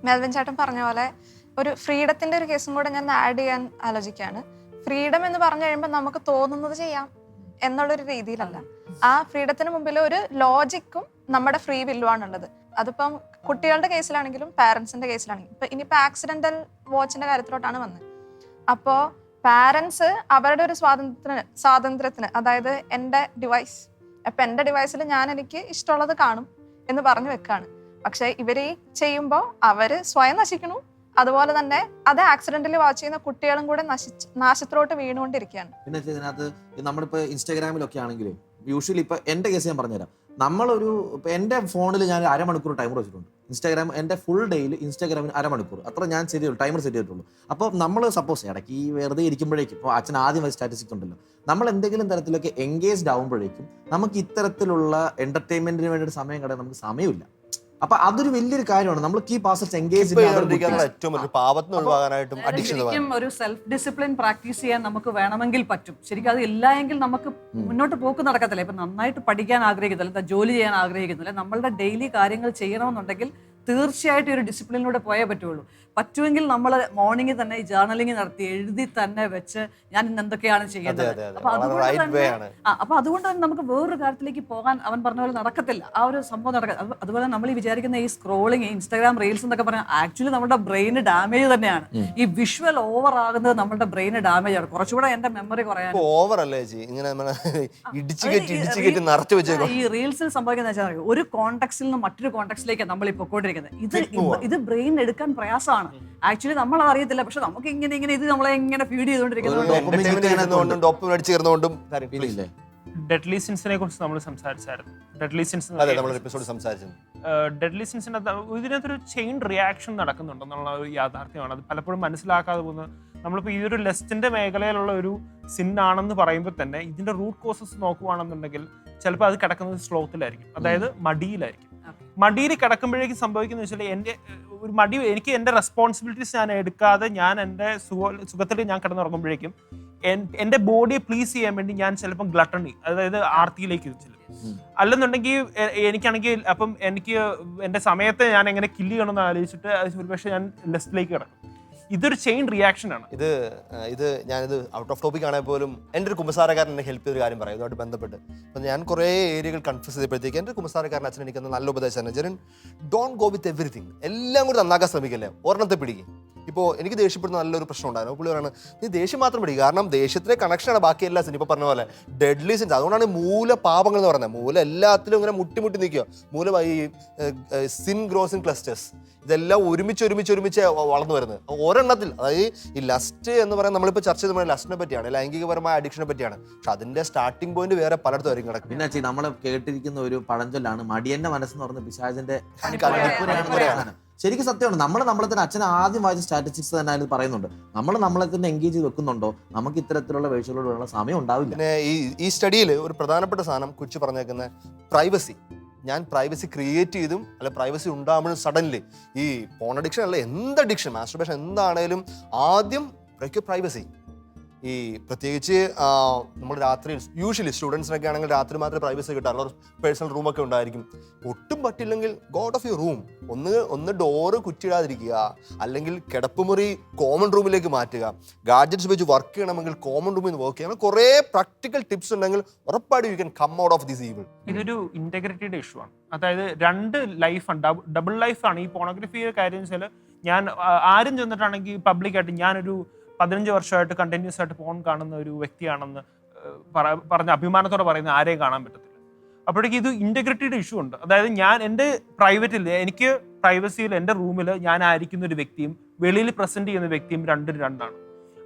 മെൽവിൻ ചേട്ടൻ പറഞ്ഞ പോലെ ഒരു ഫ്രീഡത്തിന്റെ ഒരു കേസും കൂടെ ഞാൻ ആഡ് ചെയ്യാൻ ആലോചിക്കുകയാണ്. ഫ്രീഡം എന്ന് പറഞ്ഞു കഴിയുമ്പോൾ നമുക്ക് തോന്നുന്നത് ചെയ്യാം എന്നുള്ളൊരു രീതിയിലല്ല. ആ ഫ്രീഡത്തിന് മുമ്പിൽ ഒരു ലോജിക്കും നമ്മുടെ ഫ്രീ വില്ലുവാണുള്ളത് അതിപ്പം കുട്ടികളുടെ കേസിലാണെങ്കിലും പാരൻസിന്റെ കേസിലാണെങ്കിലും. ഇപ്പൊ ഇനിയിപ്പോ ആക്സിഡന്റൽ വാച്ചിന്റെ കാര്യത്തിലോട്ടാണ് വന്നത്. അപ്പോ പാരൻസ് അവരുടെ ഒരു സ്വാതന്ത്ര്യത്തിന് സ്വാതന്ത്ര്യത്തിന് അതായത് എന്റെ ഡിവൈസ് അപ്പൊ എന്റെ ഡിവൈസിൽ ഞാൻ എനിക്ക് ഇഷ്ടമുള്ളത് കാണും എന്ന് പറഞ്ഞു വെക്കാണ്. പക്ഷെ ഇവർ ഈ ചെയ്യുമ്പോൾ അവർ സ്വയം നശിക്കണു അതുപോലെ തന്നെ അത് ആക്സിഡന്റിൽ വാച്ച് ചെയ്യുന്ന കുട്ടികളും കൂടെ നശിച്ച് നാശത്തിലോട്ട് വീണുകൊണ്ടിരിക്കുകയാണ്. പിന്നെ ഇതിനകത്ത് നമ്മളിപ്പോ ഇൻസ്റ്റാഗ്രാമിലൊക്കെ ആണെങ്കിലും യൂഷ്വലി ഇപ്പൊ എന്റെ കേസ് ഞാൻ പറഞ്ഞുതരാം. നമ്മളൊരു എന്റെ ഫോണിൽ ഞാൻ അരമണിക്കൂർ ടൈമർ വെച്ചിട്ടുണ്ട്. ഇൻസ്റ്റാഗ്രാം എന്റെ ഫുൾ ഡേയിൽ ഇൻസ്റ്റാഗ്രാമിൽ അരമണിക്കൂർ. അത്ര ഞാൻ ചെയ്തു ടൈമർ സെറ്റ് ചെയ്തിട്ടുള്ളൂ. അപ്പോൾ നമ്മൾ സപ്പോസ് ഇടയ്ക്ക് ഈ വെറുതെ ഇരിക്കുമ്പോഴേക്കും ഇപ്പോൾ അച്ഛൻ ആദ്യം സ്റ്റാറ്റിസ്റ്റിക് ഉണ്ടല്ലോ. നമ്മൾ എന്തെങ്കിലും തരത്തിലൊക്കെ എൻഗേജ്ഡ് ആവുമ്പോഴേക്കും നമുക്ക് ഇത്തരത്തിലുള്ള എന്റർടൈൻമെന്റിന് വേണ്ടിയിട്ട് സമയം കടയാൻ നമുക്ക് സമയമില്ല. അപ്പൊ അതൊരു വലിയൊരു കാര്യമാണ്. നമ്മൾ കീ ആസസ് എൻഗേജ് ഏറ്റവും വലിയ പാപത്തിന് ഒഴിവാകാനായിട്ടും ശരിക്കും ഒരു സെൽഫ് ഡിസിപ്ലിൻ പ്രാക്ടീസ് ചെയ്യാൻ നമുക്ക് വേണമെങ്കിൽ പറ്റും. ശരിക്കും അത് ഇല്ല എങ്കിൽ നമുക്ക് മുന്നോട്ട് പോക്ക് നടക്കത്തില്ല. ഇപ്പൊ നന്നായിട്ട് പഠിക്കാൻ ആഗ്രഹിക്കുന്നില്ല എന്താ ജോലി ചെയ്യാൻ ആഗ്രഹിക്കുന്നില്ല നമ്മളുടെ ഡെയിലി കാര്യങ്ങൾ ചെയ്യണമെന്നുണ്ടെങ്കിൽ തീർച്ചയായിട്ടും ഒരു ഡിസിപ്ലിനിലൂടെ പോയേ പറ്റുള്ളൂ. പറ്റുമെങ്കിൽ നമ്മൾ മോർണിംഗിൽ തന്നെ ഈ ജേർണലിംഗ് നടത്തി എഴുതി തന്നെ വെച്ച് ഞാൻ ഇന്ന് എന്തൊക്കെയാണ് ചെയ്യേണ്ടത്. അപ്പൊ അതുകൊണ്ട് തന്നെ അപ്പൊ അതുകൊണ്ട് തന്നെ നമുക്ക് വേറൊരു കാര്യത്തിലേക്ക് പോകാൻ അവൻ പറഞ്ഞ പോലെ നടക്കത്തില്ല. ആ ഒരു സംഭവം നടക്ക അത് അതുപോലെ നമ്മൾ ഈ വിചാരിക്കുന്ന ഈ സ്ക്രോളിങ് ഇൻസ്റ്റാഗ്രാം റീൽസ് എന്നൊക്കെ പറഞ്ഞാൽ ആക്ച്വലി നമ്മുടെ ബ്രെയിന് ഡാമേജ് തന്നെയാണ്. ഈ വിഷ്വൽ ഓവർ ആകുന്നത് നമ്മുടെ ബ്രെയിന് ഡാമേജ് ആണ്. കുറച്ചുകൂടെ എന്റെ മെമ്മറി കുറയാൻ ഓവർ അല്ലേ ഇങ്ങനെ ഇടിച്ചു കെട്ടി ഇടിച്ചു കെട്ടി നിറച്ചു വെച്ചേക്കും ഈ റീൽസിൽ സംഭവിക്കുന്ന വെച്ചാൽ ഒരു കോൺടാക്സിൽ നിന്ന് മറ്റൊരു കോൺടാക്സിലേക്ക് നമ്മൾ ഇപ്പൊ കൊണ്ടിരിക്കുന്നത് ഇത് ഇത് ബ്രെയിൻ എടുക്കാൻ പ്രയാസമാണ്. ആക്ച്വലി നമ്മൾ അറിയത്തില്ല പക്ഷെ നമുക്ക് ഇങ്ങനെ ഇങ്ങനെ ഇത് നമ്മളെ ഇങ്ങനെ ഫീഡ് ചെയ്തുകൊണ്ടിരിക്കുന്നത് ഡോപ്പ് അടിച്ചു കയറുന്നതുകൊണ്ടും ഡെഡ്ലി സിൻസിനെ കുറിച്ച് നമ്മൾ സംസാരിച്ചായിരുന്നു. ഡെഡ്ലി സിൻസ് അതെ നമ്മൾ എപ്പിസോഡ് ഡെഡ്ലി സിൻസിനകത്ത് ഇതിനകത്തൊരു ചെയിൻ റിയാക്ഷൻ നടക്കുന്നുണ്ടെന്നുള്ള ഒരു യാഥാർത്ഥ്യമാണ്. അത് പലപ്പോഴും മനസ്സിലാക്കാതെ പോകുന്നത് നമ്മളിപ്പോൾ ഈ ഒരു ലെസ്റ്റിന്റെ മേഖലയിലുള്ള ഒരു സിന്നാണെന്ന് ആണെന്ന് പറയുമ്പോൾ തന്നെ ഇതിന്റെ റൂട്ട് കോസസ് നോക്കുവാണെന്നുണ്ടെങ്കിൽ ചിലപ്പോൾ അത് കിടക്കുന്നത് സ്ലോത്തിലായിരിക്കും അതായത് മടിയിലായിരിക്കും. മടിയിൽ കിടക്കുമ്പോഴേക്കും സംഭവിക്കുന്നത് വെച്ചാൽ എന്റെ ഒരു മടി എനിക്ക് എന്റെ റെസ്പോൺസിബിലിറ്റീസ് ഞാൻ എടുക്കാതെ ഞാൻ എന്റെ സുഖ സുഖത്തിൽ ഞാൻ കിടന്നുറങ്ങുമ്പോഴേക്കും എൻ- എന്റെ ബോഡിയെ പ്ലീസ് ചെയ്യാൻ വേണ്ടി ഞാൻ ചിലപ്പം ഗ്ലട്ടണി അതായത് ആർത്തിയിലേക്ക് ചെല്ലും. അല്ലെന്നുണ്ടെങ്കിൽ എനിക്കാണെങ്കിൽ അപ്പം എനിക്ക് എന്റെ സമയത്തെ ഞാൻ എങ്ങനെ കില്ല് ചെയ്യണമെന്ന് ആലോചിച്ചിട്ട് ഒരുപക്ഷെ ഞാൻ ലെസ്റ്റിലേക്ക് കിടക്കും ഇതൊരു ചെയിൻ റിയാക്ഷൻ ആണ്. ഇത് ഇത് ഞാനിത് ഔട്ട് ഓഫ് ടോപ്പിക് ആണെങ്കിൽ പോലും എന്റെ ഒരു കുമ്പസാരക്കാരൻ എന്നെ ഹെൽപ്പ് ചെയ്തൊരു കാര്യം പറയും. ഇതുമായിട്ട് ബന്ധപ്പെട്ട്. അപ്പം ഞാൻ കുറേ ഏരിയകൾ കൺഫ്യൂസ് ചെയ്തപ്പോഴത്തേക്ക് എന്റെ കുമ്പസാരക്കാരൻ അച്ഛൻ എനിക്ക് നല്ല ഉപദേശമാണ് Janan don't go with everything എല്ലാം കൂടി നന്നാക്കാൻ ശ്രമിക്കല്ലേ? ഒരെണ്ണത്തെ പിടിക്കും. ഇപ്പോൾ എനിക്ക് ദേഷ്യപ്പെടുന്ന നല്ലൊരു പ്രശ്നം ഉണ്ടായിരുന്നു. പുള്ളി പറയാണ് നീ ദേഷ്യം മാത്രം പിടിക്കും കാരണം ദേഷ്യത്തിലെ കണക്ഷനാണ് ബാക്കി എല്ലാ സിനിമ പറഞ്ഞ പോലെ. ഡെഡ്ലി സിൻസ് അതുകൊണ്ടാണ് മൂല പാപങ്ങൾ എന്ന് പറയുന്നത്. മൂല എല്ലാത്തിലും ഇങ്ങനെ മുട്ടി മുട്ടി നിൽക്കുക. മൂല ഈ സിൻ ഗ്രോസ് ഇൻ ക്ലസ്റ്റേഴ്സ് ഇതെല്ലാം ഒരുമിച്ച് ഒരുമിച്ച് ഒരുമിച്ച് വളർന്നു വരുന്നത്. ഒരെണ്ണത്തിൽ അതായത് ഈ ലസ്റ്റ് എന്ന് പറയുന്നത് നമ്മളിപ്പോൾ ചർച്ച ചെയ്ത ലസ്റ്റിനെ പറ്റിയാണ് ലൈംഗികപരമായ അഡിക്ഷനെ പറ്റിയാണ്. പക്ഷെ അതിന്റെ സ്റ്റാർട്ടിംഗ് പോയിന്റ് വേറെ പലയിടത്തും ആയിരിക്കും കിടക്കും പിന്നെ നമ്മൾ കേട്ടിരിക്കുന്ന ഒരു പഴഞ്ചൊല്ലാണ് മടിയന്റെ മനസ്സെന്ന് പറഞ്ഞ പിശാചിന്റെ. ശരിക്കും സത്യമാണ്. നമ്മൾ നമ്മളെ തന്നെ അച്ഛൻ ആദ്യം വായിച്ച സ്റ്റാറ്റിസ്റ്റിക്സ് തന്നെ അതിൽ പറയുന്നുണ്ട്. നമ്മൾ നമ്മളെ തന്നെ എൻഗേജ് ചെയ്ത് വെക്കുന്നുണ്ടോ? നമുക്ക് ഇത്തരത്തിലുള്ള വേഴ്ചകളോടുള്ള സമയം ഉണ്ടാവില്ല. പിന്നെ ഈ ഈ സ്റ്റഡിയിൽ ഒരു പ്രധാനപ്പെട്ട സാധനം കുച്ച് പറഞ്ഞേക്കുന്ന. പ്രൈവസി ഞാൻ പ്രൈവസി ക്രിയേറ്റ് ചെയ്തും അല്ല പ്രൈവസി ഉണ്ടാകുമ്പോഴും സഡൻലി ഈ ഫോൺ അഡിക്ഷൻ അല്ല എന്ത് അഡിക്ഷൻ മാസ്റ്റർബേഷൻ എന്താണേലും ആദ്യം പ്രൈവസി ഈ പ്രത്യേകിച്ച് നമ്മൾ രാത്രി യൂഷ്വലി സ്റ്റുഡൻസിനൊക്കെ ആണെങ്കിൽ രാത്രി മാത്രമേ പ്രൈവസി കിട്ടാറുള്ളൂ. പേഴ്സണൽ റൂമൊക്കെ ഉണ്ടായിരിക്കും. ഒട്ടും പറ്റില്ലെങ്കിൽ ഗോഡ് ഓഫ് യു റൂം ഒന്ന് ഒന്ന് ഡോറ് കുറ്റിയിടാതിരിക്കുക. അല്ലെങ്കിൽ കിടപ്പുമുറി കോമൺ റൂമിലേക്ക് മാറ്റുക. ഗാഡ്ജറ്റ്സ് വെച്ച് വർക്ക് ചെയ്യണമെങ്കിൽ കോമൺ റൂമിൽ നിന്ന് വർക്ക് ചെയ്യണം. കുറേ പ്രാക്ടിക്കൽ ടിപ്സ് ഉണ്ടെങ്കിൽ ഉറപ്പായിട്ട് you can come out of this evil ഇതൊരു ഇന്റഗ്രിറ്റിയുടെ ഇഷ്യൂ ആണ്. അതായത് രണ്ട് ലൈഫാണ് ഡബിൾ ലൈഫാണ് ഈ പോണോഗ്രഫിയുടെ കാര്യം വെച്ചാൽ ഞാൻ ആരും ചെന്നിട്ടാണെങ്കിൽ പബ്ലിക്കായിട്ട് ഞാനൊരു പതിനഞ്ച് വർഷമായിട്ട് കണ്ടിന്യൂസ് ആയിട്ട് ഫോൺ കാണുന്ന ഒരു വ്യക്തിയാണെന്ന് പറഞ്ഞ അഭിമാനത്തോടെ പറയുന്ന ആരെയും കാണാൻ പറ്റത്തില്ല. അപ്പോഴേക്കും ഇത് ഇന്റഗ്രിറ്റിയുടെ ഇഷ്യൂ ഉണ്ട്. അതായത് ഞാൻ എന്റെ പ്രൈവറ്റിൽ എനിക്ക് പ്രൈവസിയിൽ എന്റെ റൂമിൽ ഞാൻ ആയിരിക്കുന്ന ഒരു വ്യക്തിയും വെളിയിൽ പ്രസന്റ് ചെയ്യുന്ന വ്യക്തിയും രണ്ടും രണ്ടാണ്.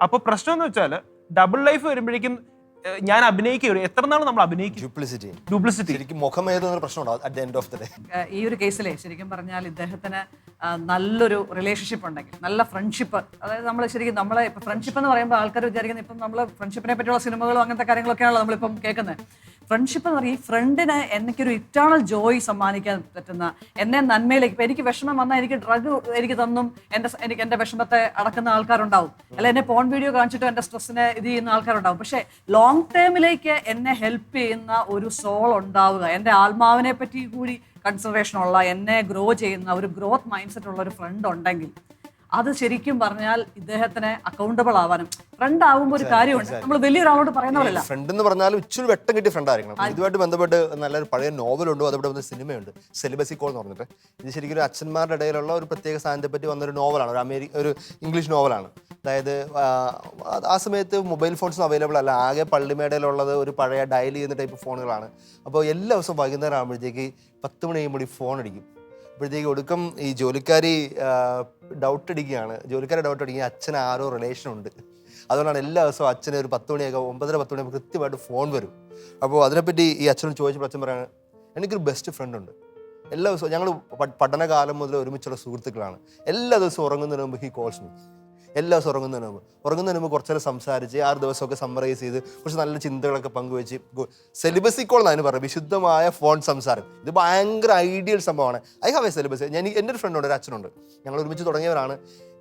അപ്പോൾ പ്രശ്നം എന്ന് വെച്ചാൽ ഡബിൾ ലൈഫ് വരുമ്പോഴേക്കും ഞാൻ അഭിനയിക്കുക എത്ര നാൾ നമ്മൾ അഭിനയിക്കും? ഡ്യൂപ്ലിസിറ്റി ഡ്യൂപ്ലിസിറ്റി ശരിക്കും മുഖം ഏതെന്നൊരു പ്രശ്നം ഉണ്ടാവും at the end of the day ഈ ഒരു കേസിലെ ശരിക്കും പറഞ്ഞാൽ ഇദ്ദേഹത്തിന് നല്ലൊരു റിലേഷൻഷിപ്പ് ഉണ്ടെങ്കിൽ നല്ല ഫ്രണ്ട്ഷിപ്പ് അതായത് നമ്മൾ ശരിക്കും നമ്മളെ ഇപ്പം ഫ്രണ്ട്ഷിപ്പ് എന്ന് പറയുമ്പോൾ ആൾക്കാർ വിചാരിക്കുന്നത് ഇപ്പം നമ്മൾ ഫ്രണ്ട്ഷിപ്പിനെ പറ്റിയുള്ള സിനിമകളും അങ്ങനത്തെ കാര്യങ്ങളൊക്കെയാണല്ലോ നമ്മളിപ്പം കേൾക്കുന്നത് ഫ്രണ്ട്ഷിപ്പ് എന്ന് പറയും ഈ ഫ്രണ്ടിന് എനിക്കൊരു ഇറ്റേണൽ ജോയ് സമ്മാനിക്കാൻ പറ്റുന്ന എന്നെ നന്മയിലേക്ക് ഇപ്പം എനിക്ക് വിഷമം വന്നാൽ എനിക്ക് ഡ്രഗ് എനിക്ക് തന്നും എന്റെ എനിക്ക് എന്റെ വിഷമത്തെ അടക്കുന്ന ആൾക്കാരുണ്ടാവും. അല്ല എന്നെ പോൺ വീഡിയോ കാണിച്ചിട്ട് എന്റെ സ്ട്രെസ്സിനെ ഇത് ചെയ്യുന്ന ആൾക്കാരുണ്ടാവും. പക്ഷേ ലോങ് ടേമിലേക്ക് എന്നെ ഹെൽപ്പ് ചെയ്യുന്ന ഒരു സോൾ ഉണ്ടാവുക എന്റെ ആത്മാവിനെ പറ്റി കൂടി കൺസിഡറേഷൻ ഉള്ള എന്നെ ഗ്രോ ചെയ്യുന്ന ഒരു ഗ്രോത്ത് മൈൻഡ് സെറ്റ് ഉള്ള ഒരു ഫ്രണ്ട് ഉണ്ടെങ്കിൽ അത് ശരിക്കും പറഞ്ഞാൽ ഇദ്ദേഹത്തിന് അക്കൗണ്ടബിൾ ആവാനും ഫ്രണ്ട് ആവുമ്പോൾ ഒരു കാര്യമുണ്ട്. നമ്മൾ വലിയൊരാളോട് പറയുന്നവരല്ല ഫ്രണ്ട് എന്ന് പറഞ്ഞാൽ ഇച്ചിരി വെട്ടം കിട്ടിയ ഫ്രണ്ട് ആയിരിക്കണം. ഇതുമായിട്ട് ബന്ധപ്പെട്ട് നല്ലൊരു പഴയ നോവലുണ്ട് അതവിടെ വന്ന സിനിമയുണ്ട്. സെലിബസി കോൾ എന്ന് പറഞ്ഞിട്ട്. ഇത് ശരിക്കും ഒരു അച്ഛന്മാരുടെ ഇടയിലുള്ള ഒരു പ്രത്യേക സ്ഥാനത്തെ പറ്റി വന്നൊരു നോവലാണ് ഒരു അമേരിക്ക ഒരു ഇംഗ്ലീഷ് നോവലാണ് അതായത് ആ സമയത്ത് മൊബൈൽ ഫോൺസും അവൈലബിൾ അല്ല. ആകെ പള്ളിമേടയിലുള്ളത് ഒരു പഴയ ഡയൽ ചെയ്യുന്ന ടൈപ്പ് ഫോണുകളാണ് അപ്പോൾ എല്ലാ ദിവസവും വൈകുന്നേരം ആകുമ്പോഴത്തേക്ക് പത്ത് മണി കഴിയുമ്പോൾ ഫോൺ അടിക്കും. അപ്പോഴത്തേക്ക് ഒടുക്കം ഈ ജോലിക്കാരി ഡൗട്ട് അടിക്കുകയാണ് ജോലിക്കാരി ഡൗട്ട് അടിക്കുക അച്ഛൻ ആരോ റിലേഷൻ ഉണ്ട്. അതുകൊണ്ടാണ് എല്ലാ ദിവസവും അച്ഛനെ ഒരു പത്ത് മണിയൊക്കെ ഒമ്പതര പത്ത് മണിയാകുമ്പോൾ കൃത്യമായിട്ട് ഫോൺ വരും. അപ്പോൾ അതിനെപ്പറ്റി ഈ അച്ഛനോട് ചോദിച്ചപ്പോൾ അച്ഛൻ പറയാണ് എനിക്കൊരു ബെസ്റ്റ് ഫ്രണ്ട് ഉണ്ട്. എല്ലാ ദിവസവും ഞങ്ങൾ പഠനകാലം മുതൽ ഒരുമിച്ചുള്ള സുഹൃത്തുക്കളാണ്. എല്ലാ ദിവസവും ഉറങ്ങുന്നതിന് മുമ്പ് ഹി കോൾസ് മീ എല്ലാ ദിവസവും ഉറങ്ങുന്നതിന് മുമ്പ്. ഉറങ്ങുന്നതിന് മുമ്പ് കുറച്ച് നേരം സംസാരിച്ച് ആറ് ദിവസമൊക്കെ സമ്മറൈസ് ചെയ്ത് കുറച്ച് നല്ല ചിന്തകളൊക്കെ പങ്കുവെച്ച് സെലിബസി കോൾ എന്നാണ് പറയുന്നത്. വിശുദ്ധമായ ഫോൺ സംസാരം. ഇത് ഭയങ്കര ഐഡിയൽ സംഭവമാണ്. ഐ ഹാവ് എ സെലിബസ് ഞാൻ എന്റെ ഒരു ഫ്രണ്ടുണ്ട് ഒരു അച്ഛനുണ്ട്. ഞങ്ങൾ ഒരുമിച്ച് തുടങ്ങിയവരാണ്.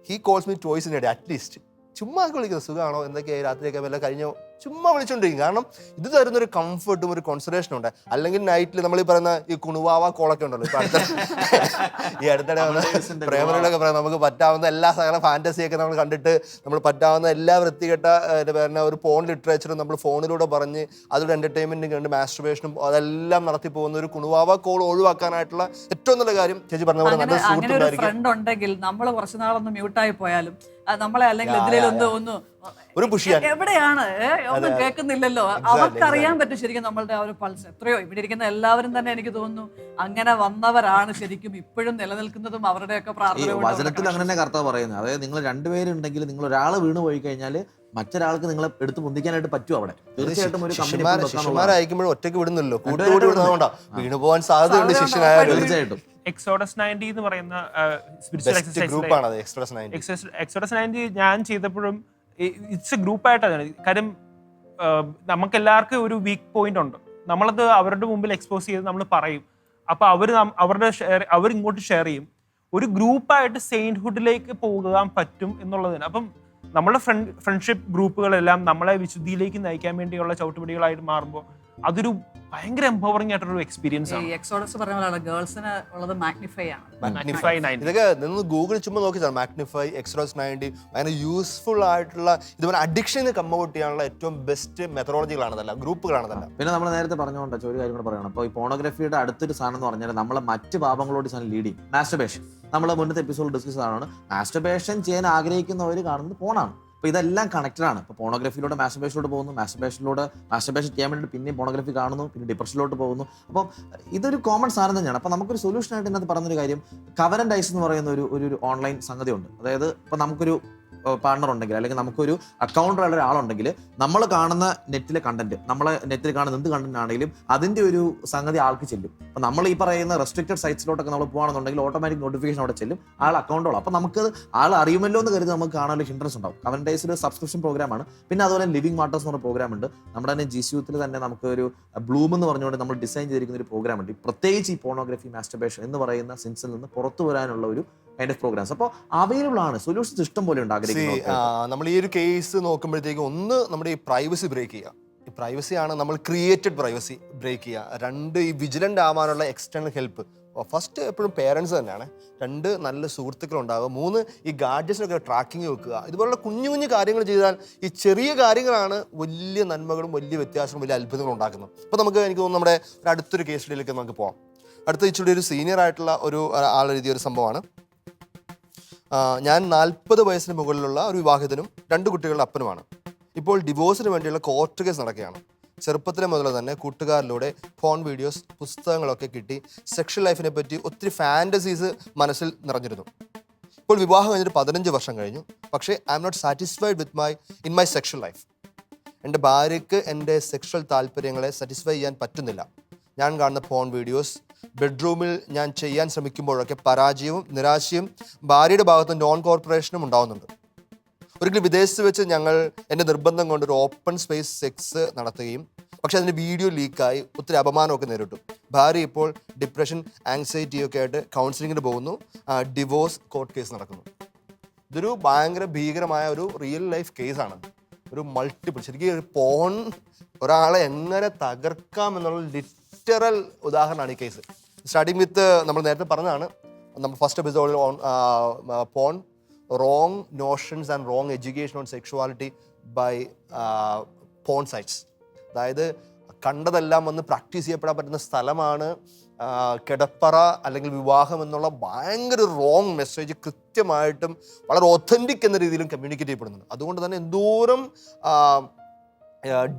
He calls me twice in day at least ചുമ്മാ വിളിക്കുന്നത് സുഖമാണോ എന്തൊക്കെയായി രാത്രിയൊക്കെ വല്ല കഴിഞ്ഞു? ചുമ്മാ വിളിച്ചോണ്ടിരിക്കും. കാരണം ഇത് തരുന്ന ഒരു കംഫർട്ടും ഒരു കോൺസെൻട്രേഷനും ഉണ്ട്. അല്ലെങ്കിൽ നൈറ്റിൽ നമ്മൾ ഈ പറയുന്ന ഈ കുണുവാവ കോളൊക്കെ ഉണ്ടല്ലോ. ഇപ്പൊ അടുത്ത ഈ അടുത്തിടെ വന്ന പ്രേമലൊക്കെ പറയാം നമുക്ക് പറ്റാവുന്ന എല്ലാ സകല ഫാന്റസിയൊക്കെ നമ്മൾ കണ്ടിട്ട് നമ്മൾ പറ്റാവുന്ന എല്ലാ വൃത്തികെട്ട എന്താ ഒരു ഫോൺ ലിറ്ററേച്ചറും നമ്മൾ ഫോണിലൂടെ പറഞ്ഞ് അതിലൂടെ എന്റർടൈൻമെന്റും കണ്ട് മാസ്റ്റർബേഷനും അതെല്ലാം നടത്തി പോകുന്ന ഒരു കുണുവാവ കോൾ ഒഴിവാക്കാനായിട്ടുള്ള ഏറ്റവും നല്ല കാര്യം ചേച്ചി പറഞ്ഞ പോലെ നല്ല സുഹൃത്തുണ്ടായിരിക്കും ഫ്രണ്ട് ഉണ്ടെങ്കിൽ നമ്മൾ കുറച്ച് നാളൊന്ന് മ്യൂട്ടായി പോയാലും നമ്മളെ അല്ലെങ്കിൽ ഇതിലൊന്ന് ഒന്ന് എവിടെയാണ്? ഒന്നും. കേൾക്കുന്നില്ലല്ലോ. അവർക്കറിയാൻ പറ്റും ശരിക്കും നമ്മളുടെ ആ ഒരു പൾസ് എത്രയോ ഇവിടെ ഇരിക്കുന്ന എല്ലാവരും തന്നെ എനിക്ക് തോന്നുന്നു അങ്ങനെ വന്നവരാണ് ശരിക്കും ഇപ്പോഴും നിലനിൽക്കുന്നതും അവരുടെയൊക്കെ പ്രാർത്ഥന വചനത്തിൽ അങ്ങനെ തന്നെ കർത്താവ് പറയുന്നത്. അതായത് നിങ്ങൾ രണ്ടുപേരുണ്ടെങ്കിൽ നിങ്ങൾ ഒരാൾ വീണ് പോയി കഴിഞ്ഞാൽ മറ്റൊരാൾക്ക് നിങ്ങളെ എടുത്ത് പൊന്തിക്കാനായിട്ട് പറ്റും അവിടെ. തീർച്ചയായിട്ടും ഒരു ശിഷ്യന്മാരെ ഒറ്റയ്ക്ക് വിടുന്നല്ലോ കൂടെ വീണ് വീണു പോകാൻ സാധ്യതയുണ്ട് ശിഷ്യനായ ശിഷ്യനായാലും. തീർച്ചയായിട്ടും. എക്സോഡസ് നയന്റി എന്ന് പറയുന്ന സ്പിരിച്വൽ എക്സോഡസ് നയന്റി ഞാൻ ചെയ്തപ്പോഴും ഇറ്റ്സ് എ ഗ്രൂപ്പ് ആയിട്ടാണ്. കാര്യം നമുക്ക് എല്ലാവർക്കും ഒരു വീക്ക് പോയിന്റ് ഉണ്ട്. നമ്മളത് അവരുടെ മുമ്പിൽ എക്സ്പോസ് ചെയ്ത് നമ്മൾ പറയും. അപ്പൊ അവർ അവരുടെ ഷെയർ അവർ ഇങ്ങോട്ട് ഷെയർ ചെയ്യും. ഒരു ഗ്രൂപ്പായിട്ട് സെയിന്റ്ഹുഡിലേക്ക് പോകാൻ പറ്റും എന്നുള്ളതിന്. അപ്പം നമ്മുടെ ഫ്രണ്ട് ഫ്രണ്ട്ഷിപ്പ് ഗ്രൂപ്പുകളെല്ലാം നമ്മളെ വിശുദ്ധിയിലേക്ക് നയിക്കാൻ വേണ്ടിയുള്ള ചവിട്ടുപടികളായിട്ട് മാറുമ്പോൾ അതൊരു ഭയങ്കര എംപവറിംഗ് ആയിട്ടൊരു എക്സ്പീരിയൻസ് ആണ്. എക്സോഡസ് പറഞ്ഞ പോലെയാണ് ഗേൾസിന് ഉള്ളത് മാഗ്നിഫൈ ആണ്. മാഗ്നിഫൈ 90. ഇതൊക്കെ നിന്ന് ഗൂഗിൾ ചുമ്മാ നോക്കിയതാണ്. മാഗ്നിഫൈ എക്സ്ട്രോസ് നയന്റി ഭയങ്കര യൂസ്ഫുൾ ആയിട്ടുള്ള ഇതുപോലെ അഡിക്ഷന് കമ്മ ഔട്ട് ചെയ്യാനുള്ള ഏറ്റവും ബെസ്റ്റ് മെത്തഡോളജികളാണതല്ല ഗ്രൂപ്പുകളാണതല്ല പിന്നെ നമ്മൾ നേരത്തെ പറഞ്ഞുകൊണ്ട് ഒരു കാര്യം കൂടെ പറയണം. അപ്പോൾ ഈ പോണോഗ്രഫിയുടെ അടുത്തൊരു സാധനം എന്ന് പറഞ്ഞാൽ നമ്മളെ മറ്റ് പാപങ്ങളോട് സാധനം ലീഡ് ചെയ്യും. മാസ്റ്റർബേഷൻ നമ്മൾ മുന്നത്തെ എപ്പിസോഡ് ഡിസ്കസ് ആണ് മാസ്റ്റർബേഷൻ ചെയ്യാൻ ആഗ്രഹിക്കുന്നവർ കാണുന്നത് പോണാണ് അപ്പോൾ ഇതെല്ലാം കണക്റ്റഡ് ആണ്. ഇപ്പോൾ പോണോഗ്രഫിയിലൂടെ മാസ്റ്റർബേഷനിലൂടെ പോകുന്നു. മാസ്റ്റർബേഷനിലൂടെ മാസ്റ്റർബേഷൻ ചെയ്യാൻ വേണ്ടി പിന്നെ പോണോഗ്രഫി കാണുന്നു. പിന്നെ ഡിപ്രഷനിലോട്ട് പോകുന്നു. അപ്പോൾ ഇതൊരു കോമൺ സാധനം തന്നെയാണ്. അപ്പോൾ നമുക്കൊരു സൊല്യൂഷൻ ആയിട്ട് ഇതിനകത്ത് പറഞ്ഞൊരു കാര്യം കവർ ആൻഡ് ഐസ് എന്ന് പറയുന്ന ഒരു ഒരു ഓൺലൈൻ സംഗതി ഉണ്ട് അതായത് ഇപ്പോൾ നമുക്കൊരു പാർട്ണർ ഉണ്ടെങ്കിൽ അല്ലെങ്കിൽ നമുക്കൊരു അക്കൗണ്ടുള്ള ഒരാളുണ്ടെങ്കിൽ നമ്മൾ കാണുന്ന നെറ്റിലെ കണ്ടന്റ് നമ്മളെ നെറ്റിൽ കാണുന്ന എന്ത് കണ്ടന്റ് ആണെങ്കിലും അതിന്റെ ഒരു സംഗതി ആൾക്ക് ചെല്ലും. അപ്പൊ നമ്മൾ ഈ പറയുന്ന റെസ്ട്രിക്റ്റഡ് സൈറ്റ്സിലോട്ടൊക്കെ നമ്മൾ പോകുകയാണെന്നുണ്ടെങ്കിൽ ഓട്ടോമാറ്റിക് നോട്ടിഫിക്കേഷൻ അവിടെ ചെല്ലും. ആൾ അക്കൗണ്ടോളം അപ്പൊ നമുക്ക് ആൾ അറിയുമല്ലോ എന്ന് കരുതി നമുക്ക് കാണാനുള്ള ഇൻട്രസ്റ്റ് ഉണ്ടാവും. കവന്റൈസ് ഒരു സബ്സ്ക്രിപ്ഷൻ പ്രോഗ്രാം ആണ്. പിന്നെ അതുപോലെ ലിവിംഗ് വാട്ടേഴ്സ് എന്ന് പറഞ്ഞ പ്രോഗ്രാം ഉണ്ട്. നമ്മുടെ തന്നെ ജി തന്നെ നമുക്ക് ഒരു ബ്ലൂം എന്ന് പറഞ്ഞുകൊണ്ട് നമ്മൾ ഡിസൈൻ ചെയ്തിരിക്കുന്ന ഒരു പ്രോഗ്രാം ഉണ്ട്. പ്രത്യേകിച്ച് ഈ പോണോഗ്രഫി മാസ്റ്റർബേഷൻ എന്ന് പറയുന്ന സെൻസിൽ നിന്ന് പുറത്തു വരാനുള്ള ഒരു കൈൻഡ് ഓഫ് പ്രോഗ്രാംസ് അപ്പോൾ അവൈലബിൾ ആണ്. സൊല്യൂഷൻസ് ഇഷ്ടം പോലെ ഉണ്ട് ആഗ്രഹിക്കുന്നത് നമ്മൾ ഈ ഒരു കേസ് നോക്കുമ്പോഴത്തേക്കും ഒന്ന് നമ്മുടെ ഈ പ്രൈവസി ബ്രേക്ക് ചെയ്യുക. ഈ പ്രൈവസി ആണ് നമ്മൾ ക്രിയേറ്റഡ് പ്രൈവസി ബ്രേക്ക് ചെയ്യുക. രണ്ട് ഈ വിജിലന്റ് ആവാനുള്ള എക്സ്റ്റേണൽ ഹെൽപ്പ് ഫസ്റ്റ് എപ്പോഴും പേരൻസ് തന്നെയാണ്. രണ്ട് നല്ല സുഹൃത്തുക്കൾ ഉണ്ടാവുക. മൂന്ന് ഈ ഗാർഡിയൻസിനൊക്കെ ട്രാക്കിംഗ് വെക്കുക. ഇതുപോലുള്ള കുഞ്ഞു കുഞ്ഞു കാര്യങ്ങൾ ചെയ്താൽ ഈ ചെറിയ കാര്യങ്ങളാണ് വലിയ നന്മകളും വലിയ വ്യത്യാസവും വലിയ അത്ഭുതങ്ങളും ഉണ്ടാക്കുന്നത്. അപ്പോൾ നമുക്ക് എനിക്ക് തോന്നുന്നു നമ്മുടെ ഒരു അടുത്തൊരു കേസ് സ്റ്റഡിയിലേക്ക് നമുക്ക് പോകാം അടുത്ത ഇച്ചിരി ഒരു സീനിയർ ആയിട്ടുള്ള ഒരു ആൾ എഴുതിയ ഒരു സംഭവമാണ്. ഞാൻ നാൽപ്പത് വയസ്സിന് മുകളിലുള്ള ഒരു വിവാഹിതനും രണ്ട് കുട്ടികളുടെ അപ്പനുമാണ്. ഇപ്പോൾ ഡിവോഴ്സിന് വേണ്ടിയുള്ള കോർട്ട് കേസ് നടക്കുകയാണ്. ചെറുപ്പത്തിലെ മുതൽ തന്നെ കൂട്ടുകാരിലൂടെ ഫോൺ വീഡിയോസ് പുസ്തകങ്ങളൊക്കെ കിട്ടി സെക്ഷൽ ലൈഫിനെ പറ്റി ഒത്തിരി ഫാന്റസീസ് മനസ്സിൽ നിറഞ്ഞിരുന്നു. ഇപ്പോൾ വിവാഹം കഴിഞ്ഞിട്ട് പതിനഞ്ച് വർഷം കഴിഞ്ഞു. പക്ഷേ I'm not satisfied with my in my sexual life എന്റെ ഭാര്യയ്ക്ക് എന്റെ സെക്ഷൽ താല്പര്യങ്ങളെ സാറ്റിസ്ഫൈ ചെയ്യാൻ പറ്റുന്നില്ല. ഞാൻ കാണുന്ന ഫോൺ വീഡിയോസ് ബെഡ്റൂമിൽ ഞാൻ ചെയ്യാൻ ശ്രമിക്കുമ്പോഴൊക്കെ പരാജയവും നിരാശയും ഭാര്യയുടെ ഭാഗത്ത് നോൺ കോർപ്പറേഷനും ഉണ്ടാവുന്നുണ്ട്. ഒരിക്കലും വിദേശത്ത് വെച്ച് ഞങ്ങൾ എന്റെ നിർബന്ധം കൊണ്ട് ഒരു ഓപ്പൺ സ്പേസ് സെക്സ് നടത്തുകയും പക്ഷെ അതിന്റെ വീഡിയോ ലീക്കായി ഒത്തിരി അപമാനമൊക്കെ നേരിട്ടു. ഭാര്യ ഇപ്പോൾ ഡിപ്രഷൻ ആങ്സൈറ്റി ഒക്കെ ആയിട്ട് കൗൺസിലിങ്ങിന് പോകുന്നു. ഡിവോഴ്സ് കോർട്ട് കേസ് നടക്കുന്നു. ഇതൊരു ഭയങ്കര ഭീകരമായ ഒരു റിയൽ ലൈഫ് കേസാണ് ഒരു മൾട്ടിപ്പിൾ ശരിക്കും ഒരു പോൺ ഒരാളെ എങ്ങനെ തകർക്കാം എന്നുള്ള ലിറ്ററൽ ഉദാഹരണമാണ് ഈ കേസ് സ്റ്റാർട്ടിങ് വിത്ത് നമ്മൾ നേരത്തെ പറഞ്ഞതാണ് നമ്മൾ ഫസ്റ്റ് എപ്പിസോഡിൽ on porn wrong notions and wrong education on sexuality by porn sites അതായത് കണ്ടതെല്ലാം വന്ന് പ്രാക്ടീസ് ചെയ്യപ്പെടാൻ പറ്റുന്ന സ്ഥലമാണ് കിടപ്പറ അല്ലെങ്കിൽ വിവാഹം എന്നുള്ള ഭയങ്കര റോങ് മെസ്സേജ് കൃത്യമായിട്ടും വളരെ ഒത്തന്റിക് എന്ന രീതിയിലും കമ്മ്യൂണിക്കേറ്റ് ചെയ്യപ്പെടുന്നുണ്ട്. അതുകൊണ്ട് തന്നെ എന്തോരം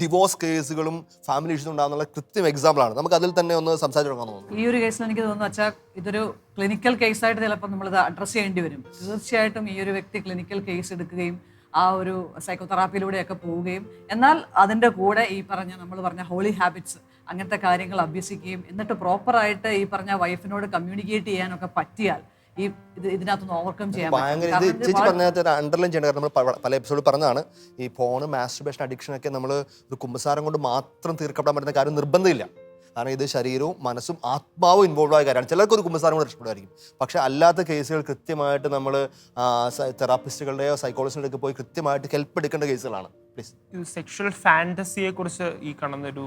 ഡിവോഴ്സ് കേസുകളും ഫാമിലി ഇഷ്യൂസ് ഉണ്ടാകുന്നുള്ള കൃത്യം എക്സാമ്പിളാണ് നമുക്ക് അതിൽ തന്നെ ഒന്ന് സംസാരിച്ചു തുടങ്ങാൻ തോന്നുന്നു. ഈ ഒരു കേസിൽ എനിക്ക് തോന്നുന്നു വെച്ചാൽ ഇതൊരു ക്ലിനിക്കൽ കേസായിട്ട് ചിലപ്പോൾ നമ്മളിത് അഡ്രസ്സ് ചെയ്യേണ്ടി വരും. തീർച്ചയായിട്ടും ഈ ഒരു വ്യക്തി ക്ലിനിക്കൽ കേസ് എടുക്കുകയും ആ ഒരു സൈക്കോതെറാപ്പിയിലൂടെയൊക്കെ പോവുകയും എന്നാൽ അതിന്റെ കൂടെ ഈ പറഞ്ഞ നമ്മൾ പറഞ്ഞ ഹോളി ഹാബിറ്റ്സ് അങ്ങനത്തെ കാര്യങ്ങൾ അഭ്യസിക്കുകയും എന്നിട്ട് പ്രോപ്പറായിട്ട് ഈ പറഞ്ഞ വൈഫിനോട് കമ്മ്യൂണിക്കേറ്റ് ചെയ്യാനൊക്കെ പറ്റിയാൽ ഈ ഇത് ഇതിനകത്തൊന്ന് ഓവർകം ചെയ്യാൻ. ഭയങ്കര ഇത് ചേച്ചി അണ്ടർലൈൻ കാരണം നമ്മൾ പല എപ്പിസോഡ് പറഞ്ഞതാണ് ഈ ഫോണ് മാസ്റ്റർബേഷൻ അഡിക്ഷൻ ഒക്കെ നമ്മൾ ഒരു കുമ്പസാരം കൊണ്ട് മാത്രം തീർക്കപ്പെടാൻ പറ്റുന്ന കാര്യം നിർബന്ധമില്ല. കാരണം ഇത് ശരീരവും മനസ്സും ആത്മാവും ഇൻവോൾവ് ആയ കാര്യമാണ്. ചിലർക്ക് ഒരു കുമ്പസാരം കൂടെ രക്ഷപ്പെടുമായിരിക്കും. പക്ഷെ അല്ലാത്ത കേസുകൾ കൃത്യമായിട്ട് നമ്മൾ തെറാപ്പിസ്റ്റുകളുടെയോ സൈക്കോളജിസ്റ്റുകളുടെയൊക്കെ പോയി കൃത്യമായിട്ട് ഹെൽപ്പ് എടുക്കേണ്ട കേസുകളാണ് പ്ലീസ് സെക്ഷൽ ഫാന്റസിയെ കുറിച്ച് ഈ കാണുന്നൊരു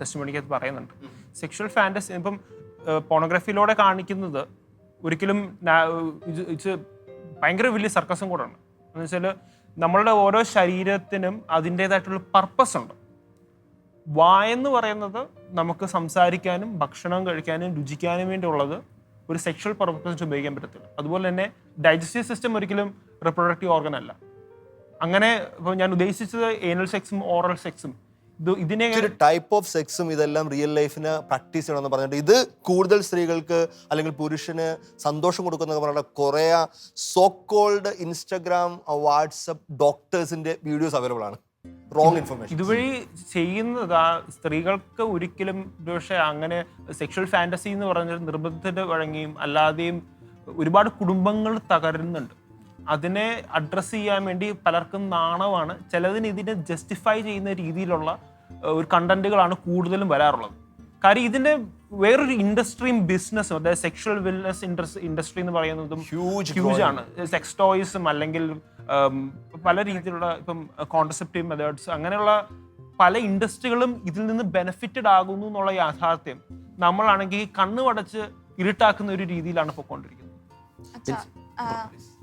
ടെസ്റ്റ് പറയുന്നുണ്ട്. സെക്ഷൽ ഫാന്റസി ഇപ്പം പോണോഗ്രഫിയിലൂടെ കാണിക്കുന്നത് ഒരിക്കലും ഭയങ്കര വലിയ സർക്കസും കൂടെയാണ് എന്ന് വെച്ചാൽ നമ്മളുടെ ഓരോ ശരീരത്തിനും അതിന്റെതായിട്ടുള്ള പർപ്പസ് ഉണ്ട്. വായെന്ന് പറയുന്നത് നമുക്ക് സംസാരിക്കാനും ഭക്ഷണം കഴിക്കാനും രുചിക്കാനും വേണ്ടിയുള്ളത് ഒരു സെക്ഷൽ പർപ്പസിന് ഉപയോഗിക്കാൻ പറ്റത്തില്ല. അതുപോലെ തന്നെ ഡൈജസ്റ്റീവ് സിസ്റ്റം ഒരിക്കലും റിപ്രൊഡക്റ്റീവ് ഓർഗൻ അല്ല. അങ്ങനെ ഇപ്പോൾ ഞാൻ ഉദ്ദേശിച്ചത് ഏനൽ സെക്സും ഓറൽ സെക്സും ഇത് ഇതിനെ ഒരു ടൈപ്പ് ഓഫ് സെക്സും ഇതെല്ലാം റിയൽ ലൈഫിന് പ്രാക്ടീസ് ചെയ്യണമെന്ന് പറഞ്ഞിട്ട് ഇത് കൂടുതൽ സ്ത്രീകൾക്ക് അല്ലെങ്കിൽ പുരുഷന് സന്തോഷം കൊടുക്കുന്ന പറഞ്ഞ കുറേ സോ കോൾഡ് ഇൻസ്റ്റഗ്രാം വാട്സപ്പ് ഡോക്ടേഴ്സിന്റെ വീഡിയോസ് അവൈലബിൾ ആണ്. റോങ് ഇൻഫർമേഷൻ ഇതുവഴി ചെയ്യുന്നത് ആ സ്ത്രീകൾക്ക് ഒരിക്കലും പക്ഷേ അങ്ങനെ സെക്ഷൽ ഫാന്റസി എന്ന് പറഞ്ഞ നിർബന്ധത്തിന് വഴങ്ങിയും അല്ലാതെയും ഒരുപാട് കുടുംബങ്ങൾ തകരുന്നുണ്ട്. അതിനെ അഡ്രസ്സ് ചെയ്യാൻ വേണ്ടി പലർക്കും നാണമാണ്. ചിലതിന് ഇതിനെ ജസ്റ്റിഫൈ ചെയ്യുന്ന രീതിയിലുള്ള ഒരു കണ്ടന്റുകളാണ് കൂടുതലും വരാറുള്ളത്. കാര്യം ഇതിന്റെ വേറൊരു ഇൻഡസ്ട്രിയും ബിസിനസ്സും അതായത് സെക്ഷൽ വെൽനസ് ഇൻഡസ്ട്രി എന്ന് പറയുന്നതും ഹ്യൂജ് ഹ്യൂജ് ആണ്. സെക്സ് ടോയ്സും അല്ലെങ്കിൽ പല രീതിയിലുള്ള ഇപ്പം കോൺസെപ്റ്റീവ് മെത്തേഡ്സ് അങ്ങനെയുള്ള പല ഇൻഡസ്ട്രികളും ഇതിൽ നിന്ന് ബെനിഫിറ്റഡ് ആകുന്നു എന്നുള്ള യാഥാർത്ഥ്യം നമ്മളാണെങ്കിൽ കണ്ണു അടച്ച് ഇരുട്ടാക്കുന്ന ഒരു രീതിയിലാണ് പോയിക്കൊണ്ടിരിക്കുന്നത്.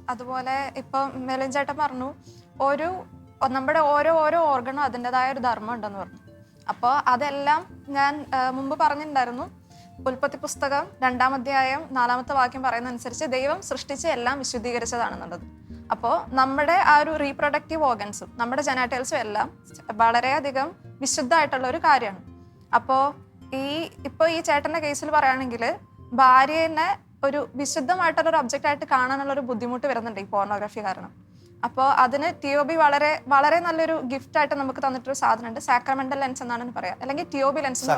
അതുപോലെ ഇപ്പൊ മെലിൻ ചേട്ടൻ പറഞ്ഞു ഒരു നമ്മുടെ ഓരോ ഓരോ ഓർഗണും അതിന്റെതായ ഒരു ധർമ്മം ഉണ്ടെന്ന് പറഞ്ഞു. അപ്പോൾ അതെല്ലാം ഞാൻ മുമ്പ് പറഞ്ഞിട്ടുണ്ടായിരുന്നു. ഉൽപ്പത്തി പുസ്തകം രണ്ടാം അധ്യായം നാലാമത്തെ വാക്യം പറയുന്ന അനുസരിച്ച് ദൈവം സൃഷ്ടിച്ച് എല്ലാം വിശുദ്ധീകരിച്ചതാണെന്നുള്ളത്. അപ്പോൾ നമ്മുടെ ആ ഒരു റീപ്രൊഡക്റ്റീവ് ഓർഗൻസും നമ്മുടെ ജനാറ്റൽസും എല്ലാം വളരെയധികം വിശുദ്ധമായിട്ടുള്ള ഒരു കാര്യമാണ്. അപ്പോൾ ഈ ഇപ്പോൾ ഈ ചേട്ടന്റെ കേസിൽ പറയുകയാണെങ്കിൽ ഭാര്യനെ ഒരു വിശുദ്ധമായിട്ടുള്ള ഒരു ഒബ്ജക്റ്റ് ആയിട്ട് കാണാനുള്ള ഒരു ബുദ്ധിമുട്ട് വരുന്നുണ്ട് ഈ പോർണോഗ്രഫി കാരണം. അപ്പോൾ അതിന് ടി ഒ ബി വളരെ വളരെ നല്ലൊരു ഗിഫ്റ്റ് ആയിട്ട് നമുക്ക് തന്നിട്ടൊരു സാധനമുണ്ട്. സാക്രമെന്റൽ ലെൻസ് എന്നാണ് പറയാ. അല്ലെങ്കിൽ T O B lens